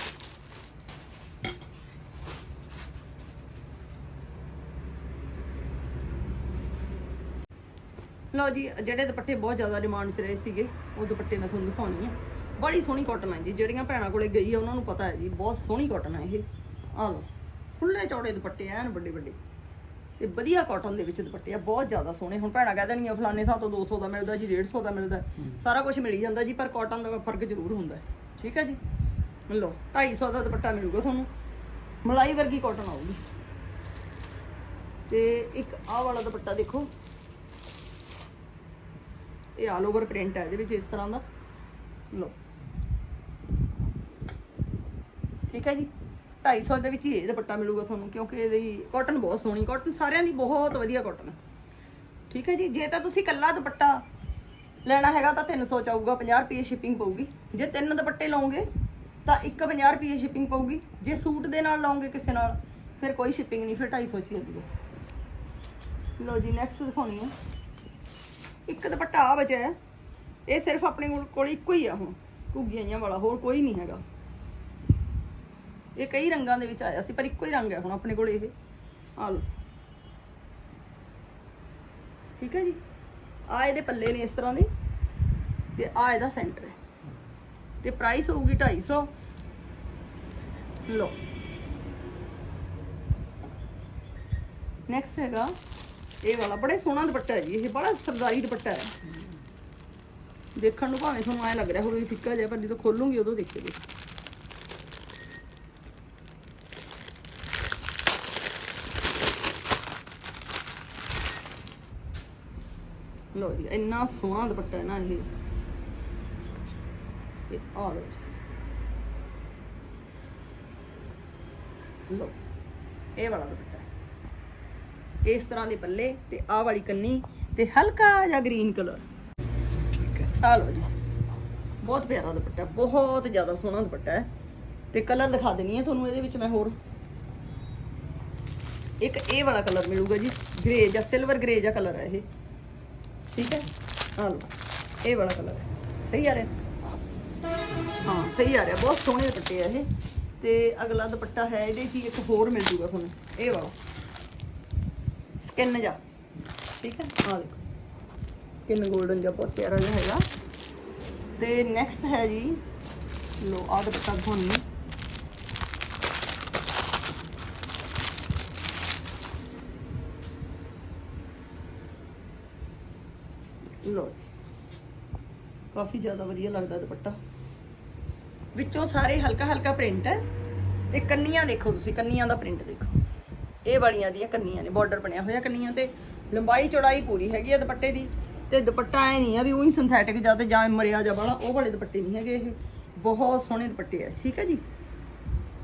A: ਲਓ ਜੀ, ਜਿਹੜੇ ਦੁਪੱਟੇ ਬਹੁਤ ਜ਼ਿਆਦਾ ਡਿਮਾਂਡ 'ਚ ਰਹੇ ਸੀਗੇ, ਉਹ ਦੁਪੱਟੇ ਮੈਂ ਤੁਹਾਨੂੰ ਦਿਖਾਉਣੀ ਆ। ਬੜੀ ਸੋਹਣੀ ਕਾਟਨ ਹੈ ਜੀ। ਜਿਹੜੀਆਂ ਭੈਣਾਂ ਕੋਲੇ ਗਈ ਆ, ਉਹਨਾਂ ਨੂੰ ਪਤਾ ਹੈ ਜੀ, ਬਹੁਤ ਸੋਹਣੀ ਕਾਟਨ ਹੈ ਇਹ। ਆ ਲਓ। ਖੁੱਲੇ ਚੌੜੇ ਦੁਪੱਟੇ ਐਨ ਵੱਡੇ ਵੱਡੇ। ਤੇ ਵਧੀਆ ਕਾਟਨ ਦੇ ਵਿੱਚ ਦੁਪੱਟੇ ਆ ਬਹੁਤ ਜ਼ਿਆਦਾ ਸੋਹਣੇ। ਹੁਣ ਭੈਣਾਂ ਕਹਿ ਦੇਣਗੀਆਂ ਫਲਾਣੇ ਥਾਂ ਤੋਂ 200 ਦਾ ਮਿਲਦਾ ਜੀ 150 ਦਾ ਮਿਲਦਾ। ਸਾਰਾ ਕੁਝ ਮਿਲ ਜਾਂਦਾ ਜੀ ਪਰ ਕਾਟਨ ਦਾ ਫ਼ਰਕ ਜ਼ਰੂਰ ਹੁੰਦਾ ਠੀਕ ਹੈ ਜੀ? ਲਓ 250 ਦਾ ਦੁਪੱਟਾ ਮਿਲੂਗਾ ਤੁਹਾਨੂੰ। ਮਲਾਈ ਵਰਗੀ ਕਾਟਨ ਆਊਗੀ ਤੇ ਇੱਕ ਆਹ ਵਾਲਾ ਦੁਪੱਟਾ ਦੇਖੋ। ਇਹ ਆਲ ਓਵਰ ਪ੍ਰਿੰਟ ਹੈ ਇਹਦੇ ਵਿੱਚ ਇਸ ਤਰ੍ਹਾਂ ਦਾ। ਲਓ। ਠੀਕ ਹੈ ਜੀ? 250 ਦੇ ਵਿੱਚ ਹੀ ਇਹ ਦੁਪੱਟਾ ਮਿਲੂਗਾ ਤੁਹਾਨੂੰ, ਕਿਉਂਕਿ ਇਹਦੀ ਕਾਟਨ ਬਹੁਤ ਸੋਹਣੀ ਕਾਟਨ ਸਾਰਿਆਂ ਦੀ ਬਹੁਤ ਵਧੀਆ ਕਾਟਨ ਹੈ ਠੀਕ ਹੈ ਜੀ, ਜੇ ਤਾਂ ਤੁਸੀਂ ਕੱਲਾ ਦੁਪੱਟਾ ਲੈਣਾ ਹੈਗਾ ਤਾਂ 300 ਚ ਆਊਗਾ 50 ਰੁਪਏ ਸ਼ਿਪਿੰਗ ਪਊਗੀ। ਜੇ ਤਿੰਨ ਦੁਪੱਟੇ ਲਓਗੇ ਤਾਂ ਇੱਕ 50 ਰੁਪਏ ਸ਼ਿਪਿੰਗ ਪਊਗੀ। ਜੇ ਸੂਟ ਦੇ ਨਾਲ ਲਓਗੇ ਕਿਸੇ ਨਾਲ, ਫਿਰ ਕੋਈ ਸ਼ਿਪਿੰਗ ਨਹੀਂ, ਫਿਰ 250 ਚ ਹੀ ਲੱਗੂਗਾ ਲਓ ਜੀ ਨੈਕਸਟ ਦਿਖਾਉਣੀ ਹੈ ਇੱਕ ਦੁਪੱਟਾ ਆ ਬਚਿਆ। ਇਹ ਸਿਰਫ ਆਪਣੇ ਕੋਲ ਕੋਲ ਇੱਕੋ ਹੀ ਆ ਹੁਣ, ਘੁੱਗੀਆਂ ਜਿਹੀਆਂ ਵਾਲਾ, ਹੋਰ ਕੋਈ ਨਹੀਂ ਹੈਗਾ। ਇਹ ਕਈ ਰੰਗਾਂ ਦੇ ਵਿੱਚ ਆਇਆ ਸੀ, ਪਰ ਇੱਕੋ ਹੀ ਰੰਗ ਹੈ ਹੁਣ ਆਪਣੇ ਕੋਲ ਇਹ। ਆ ਲਓ। ਠੀਕ ਹੈ ਜੀ? ਆ ਇਹਦੇ ਪੱਲੇ ਨੇ ਇਸ ਤਰ੍ਹਾਂ ਦੇ, ਤੇ ਆ ਇਹਦਾ ਸੈਂਟਰ ਹੈ। ਤੇ ਪ੍ਰਾਈਸ ਹੋਊਗੀ 250 ਲਓ। ਨੈਕਸਟ ਹੈਗਾ, ਇਹ ਵਾਲਾ ਬੜਾ ਸੋਹਣਾ ਦੁਪੱਟਾ ਹੈ ਜੀ, ਇਹ ਬੜਾ ਸਰਦਾਰੀ ਦੁਪੱਟਾ ਹੈ। ਦੇਖਣ ਨੂੰ ਭਾਵੇਂ ਤੁਹਾਨੂੰ ਐ ਲੱਗ ਰਿਹਾ ਹੋਵੇ ਫਿੱਕਾ ਜਿਹਾ, ਪਰ ਜਦੋਂ ਖੋਲੂਗੀ ਉਦੋਂ ਦੇਖਿਓ ਲੋ ਜੀ ਇੰਨਾ ਸੋਹਣਾ ਦੁਪੱਟਾ ਹੈ ਨਾ ਇਹ। ਇਹ ਆ ਲੋ ਜੀ। ਲੋ ਇਹ ਵਾਲਾ ਦੁਪੱਟਾ ਹੈ। ਇਸ ਤਰ੍ਹਾਂ ਦੇ ਪੱਲੇ ਤੇ ਆਹ ਵਾਲੀ ਕੰਨੀ ਤੇ ਹਲਕਾ ਜਿਹਾ ਗ੍ਰੀਨ ਕਲਰ।
B: ਠੀਕ ਹੈ।
A: ਆ ਲਓ ਜੀ। ਬਹੁਤ ਪਿਆਰਾ ਦੁਪੱਟਾ ਬਹੁਤ ਜ਼ਿਆਦਾ ਸੋਹਣਾ ਦੁਪੱਟਾ ਹੈ। ਤੇ ਕਲਰ ਦਿਖਾ ਦੇਣੀ ਹੈ ਤੁਹਾਨੂੰ ਇਹਦੇ ਵਿੱਚ ਮੈਂ ਹੋਰ। ਇੱਕ ਇਹ ਵਾਲਾ ਕਲਰ ਮਿਲੂਗਾ ਜੀ ਗ੍ਰੇ ਜਾਂ ਸਿਲਵਰ ਗ੍ਰੇ ਜਾਂ ਕਲਰ ਹੈ ਇਹ। ਠੀਕ ਹੈ? ਆ ਲਓ, ਇਹ ਵਾਲਾ ਕਲਰ ਹੈ। ਸਹੀ ਆ ਰਿਹਾ? ਹਾਂ, ਸਹੀ ਆ ਰਿਹਾ, ਬਹੁਤ ਸੋਹਣੇ ਦੁਪੱਟੇ ਆ ਇਹ। ਤੇ ਅਗਲਾ ਦੁਪੱਟਾ ਹੈ ਇਹਦੇ 'ਚ ਹੀ ਇੱਕ ਹੋਰ ਮਿਲ ਜੂਗਾ ਤੁਹਾਨੂੰ। ਇਹ ਵਾਲਾ। ਸਕਿਨ ਜਾ ਠੀਕ ਹੈ? ਆ ਦੇਖੋ। ਸਕਿਨ 골ਡਨ ਜਿਹਾ, ਬਹੁਤ ਪਿਆਰਾ ਜਿਹਾ ਹੈਗਾ। ਤੇ ਨੈਕਸਟ ਹੈ ਜੀ ਲੋ ਆਹ ਦੁਪੱਟਾ ਤੁਹਾਨੂੰ ਲੋ ਕਾਫੀ ਜ਼ਿਆਦਾ ਵਧੀਆ ਲੱਗਦਾ ਦੁਪੱਟਾ। ਵਿੱਚੋਂ ਸਾਰੇ ਹਲਕਾ ਹਲਕਾ ਪ੍ਰਿੰਟ ਹੈ ਤੇ ਕੰਨੀਆਂ ਦੇਖੋ ਤੁਸੀਂ, ਕੰਨੀਆਂ ਦਾ ਪ੍ਰਿੰਟ ਦੇਖੋ। ਇਹ ਵਾਲੀਆਂ ਦੀਆਂ ਕੰਨੀਆਂ ਨੇ ਬਾਰਡਰ ਬਣਿਆ ਹੋਇਆ ਕੰਨੀਆਂ ਤੇ। ਲੰਬਾਈ ਚੌੜਾਈ ਪੂਰੀ ਹੈਗੀ ਆ ਦੁਪੱਟੇ ਦੀ। ਤੇ ਦੁਪੱਟਾ ਐ ਨਹੀਂ ਆ ਵੀ ਉਹੀ ਸਿੰਥੈਟਿਕ ਜਾਂ ਤੇ ਜਾਂ ਮਰਿਆ ਜਾ ਵਾਲਾ, ਉਹ ਵਾਲੇ ਦੁਪੱਟੇ ਨਹੀਂ ਹੈਗੇ ਇਹ। ਬਹੁਤ ਸੋਹਣੇ ਦੁਪੱਟੇ ਆ, ਠੀਕ ਹੈ ਜੀ?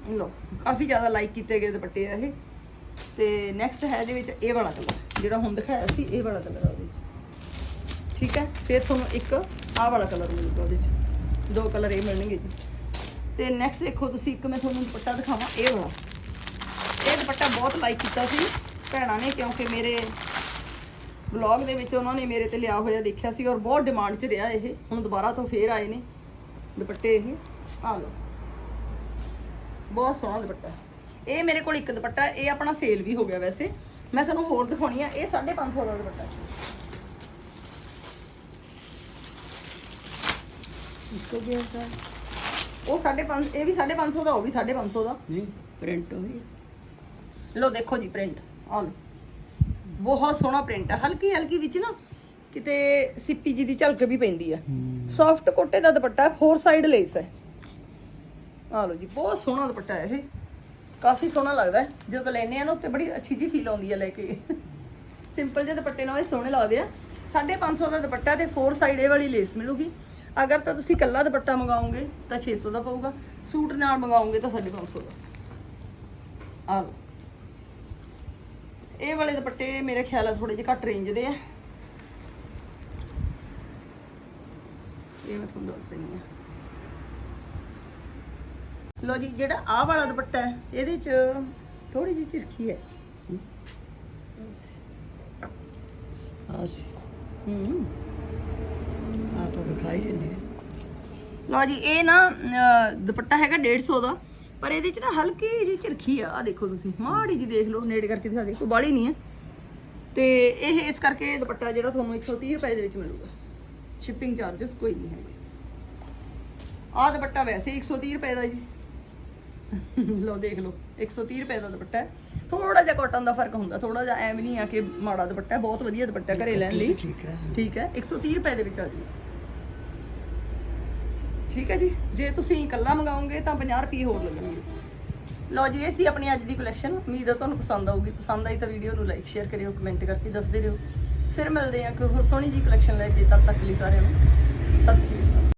A: ਲੋ ਕਾਫੀ ਜ਼ਿਆਦਾ ਲਾਈਕ ਕੀਤੇ ਗਏ ਦੁਪੱਟੇ ਆ ਇਹ। ਤੇ ਨੈਕਸਟ ਹੈ ਇਹਦੇ ਵਿੱਚ ਇਹ ਵਾਲਾ ਕਲਰ ਜਿਹੜਾ ਹੁਣ ਦਿਖਾਇਆ ਸੀ, ਇਹ ਵਾਲਾ ਕਲਰ ਆ ਉਹਦੇ ਠੀਕ ਹੈ? ਫਿਰ ਤੁਹਾਨੂੰ ਇੱਕ ਆਹ ਵਾਲਾ ਕਲਰ ਮਿਲੂਗਾ ਉਹਦੇ 'ਚ। ਦੋ ਕਲਰ ਇਹ ਮਿਲਣਗੇ ਜੀ। ਤੇ ਨੈਕਸਟ ਦੇਖੋ ਤੁਸੀਂ ਇੱਕ ਮੈਂ ਤੁਹਾਨੂੰ ਦੁਪੱਟਾ ਦਿਖਾਵਾਂ, ਇਹ ਵਾਲਾ। ਇਹ ਦੁਪੱਟਾ ਬਹੁਤ ਲਾਈਕ ਕੀਤਾ ਸੀ ਭੈਣਾਂ ਨੇ, ਕਿਉਂਕਿ ਮੇਰੇ ਵਲੌਗ ਦੇ ਵਿੱਚ ਉਹਨਾਂ ਨੇ ਮੇਰੇ ਤੇ ਲਿਆ ਹੋਇਆ ਦੇਖਿਆ ਸੀ ਔਰ ਬਹੁਤ ਡਿਮਾਂਡ 'ਚ ਰਿਹਾ ਇਹ। ਹੁਣ ਦੁਬਾਰਾ ਤੋਂ ਫੇਰ ਆਏ ਨੇ ਦੁਪੱਟੇ ਇਹ। ਆ ਲਓ। ਬਹੁਤ ਸੋਹਣਾ ਦੁਪੱਟਾ। ਇਹ ਮੇਰੇ ਕੋਲ ਇੱਕ ਦੁਪੱਟਾ, ਇਹ ਆਪਣਾ ਸੇਲ ਵੀ ਹੋ ਗਿਆ ਵੈਸੇ। ਮੈਂ ਤੁਹਾਨੂੰ ਹੋਰ ਦਿਖਾਉਣੀ ਆ, ਇਹ 550 ਦਾ ਦੁਪੱਟਾ।
B: ਇਸਕੋ ਕੀ ਹੈ
A: ਉਹ 550 ਇਹ ਵੀ 550 ਦਾ ਉਹ ਵੀ 550 ਦਾ।
B: ਨਹੀਂ। ਪ੍ਰਿੰਟ ਹੋਈ
A: ਲੋ ਦੇਖੋ ਜੀ ਪ੍ਰਿੰਟ ਆ ਲਓ। ਬਹੁਤ ਸੋਹਣਾ ਪ੍ਰਿੰਟ ਹੈ ਹਲਕੀ ਹਲਕੀ ਵਿੱਚ ਨਾ ਕਿਤੇ ਸਿੱਪੀ ਜੀ ਦੀ ਝਲਕ ਵੀ ਪੈਂਦੀ ਆ। ਸੌਫਟ ਕੋਟੇ ਦਾ ਦੁਪੱਟਾ ਫੋਰ ਸਾਈਡ ਲੇਸ ਹੈ। ਆ ਲਓ ਜੀ ਬਹੁਤ ਸੋਹਣਾ ਦੁਪੱਟਾ ਹੈ ਇਹ। ਕਾਫੀ ਸੋਹਣਾ ਲੱਗਦਾ ਹੈ। ਜਦੋਂ ਲੈਨੇ ਆ ਨਾ ਉੱਤੇ ਬੜੀ ਅੱਛੀ ਜੀ ਫੀਲ ਆਉਂਦੀ ਹੈ ਲੈ ਕੇ। ਸਿੰਪਲ ਜਿਹੇ ਦੁਪੱਟੇ ਨਾਲ ਇਹ ਸੋਹਣੇ ਲੱਗਦੇ ਆ। 550 ਦਾ ਦੁਪੱਟਾ ਤੇ ਫੋਰ ਸਾਈਡ ਇਹ ਵਾਲੀ ਲੇਸ ਮਿਲੂਗੀ। ਅਗਰ ਤਾਂ ਤੁਸੀਂ ਕੱਲਾ ਦੁਪੱਟਾ ਮੰਗਾਓਗੇ ਤਾਂ 600 ਦਾ ਪਊਗਾ। ਸੂਟ ਨਾਲ ਮੰਗਾਓਗੇ ਤਾਂ 550 ਦਾ। ਆ ਲਓ। ਇਹ ਵਾਲੇ ਦੁਪੱਟੇ ਮੇਰੇ ਖਿਆਲ ਆ ਥੋੜੇ ਜਿਹੇ ਘੱਟ ਰੇਂਜ ਦੇ ਆ। ਇਹ ਮੈਂ ਤੁਹਾਨੂੰ ਦੱਸ ਦਿੰਦੀ ਆ। ਲੋ ਜੀ ਜਿਹੜਾ ਆਹ ਵਾਲਾ ਦੁਪੱਟਾ ਹੈ ਇਹਦੇ ਚ ਥੋੜੀ ਜਿਹੀ ਝਿਰਖੀ ਹੈ।
B: ਆ
A: ਹੂੰ।
B: ਆ ਤਾਂ ਦਿਖਾਈ ਨਹੀਂ।
A: ਜੀ ਇਹ ਨਾ ਅਹ, ਦੁਪੱਟਾ ਹੈਗਾ 150 ਦਾ ਪਰ ਇਹਦੇ ਚ ਨਾ ਹਲਕੀ ਜਿਹੀ ਝਿਰਖੀ ਆ। ਆ ਦੇਖੋ ਤੁਸੀਂ ਮਾੜੀ ਜੀ ਦੇਖ ਲਓ ਨੇੜੇ ਕਰਕੇ ਦਿਖਾ ਦੇ ਕੋਈ ਬਾਲੀ ਨਹੀਂ ਹੈ। ਤੇ ਇਹ ਇਸ ਕਰਕੇ ਇਹ ਦੁਪੱਟਾ ਜਿਹੜਾ ਤੁਹਾਨੂੰ 130 ਰੁਪਏ ਦੇ ਵਿੱਚ ਮਿਲੂਗਾ। ਸ਼ਿਪਿੰਗ ਚਾਰजेस ਕੋਈ ਨਹੀਂ ਹੈ ਆਹ ਦੁਪੱਟਾ ਵੈਸੇ ਹੀ 130 ਰੁਪਏ ਦਾ ਜੀ। ਲਓ ਦੇਖ ਲਓ 130 ਰੁਪਏ ਦਾ ਦੁਪੱਟਾ ਹੈ। ਥੋੜਾ ਜਿਹਾ ਕਾਟਨ ਦਾ ਫ਼ਰਕ ਹੁੰਦਾ ਥੋੜਾ ਜਿਹਾ ਐਵੇਂ ਨਹੀਂ ਆ ਕਿ ਮਾੜਾ ਦੁਪੱਟਾ ਹੈ। ਬਹੁਤ ਵਧੀਆ ਦੁਪੱਟਾ ਘਰੇ ਲੈਣ ਲਈ।
B: ਠੀਕ ਹੈ।
A: ਠੀਕ ਹੈ 130 ਰੁਪਏ ਦੇ ਵਿੱਚ ਆ ਜੀ। ਠੀਕ ਹੈ ਜੀ? ਜੇ ਤੁਸੀਂ ਇਕੱਲਾ ਮੰਗਾਓਗੇ ਤਾਂ 50 ਰੁਪਏ ਹੋਰ ਲੱਗਣਗੇ। ਲਓ ਜੀ, ਇਹ ਸੀ ਆਪਣੀ ਅੱਜ ਦੀ ਕਲੈਕਸ਼ਨ ਉਮੀਦ ਹੈ ਤੁਹਾਨੂੰ ਪਸੰਦ ਆਊਗੀ। ਪਸੰਦ ਆਈ ਤਾਂ ਵੀਡੀਓ ਨੂੰ ਲਾਈਕ ਸ਼ੇਅਰ ਕਰਿਓ ਕਮੈਂਟ ਕਰਕੇ ਦੱਸਦੇ ਰਹੋ। ਫਿਰ ਮਿਲਦੇ ਹਾਂ ਕੋਈ ਹੋਰ ਸੋਹਣੀ ਜੀ ਕਲੈਕਸ਼ਨ ਲੈ ਕੇ ਤਦ ਤੱਕ ਲਈ ਸਾਰਿਆਂ ਨੂੰ। ਸਤਿ ਸ਼੍ਰੀ ਅਕਾਲ।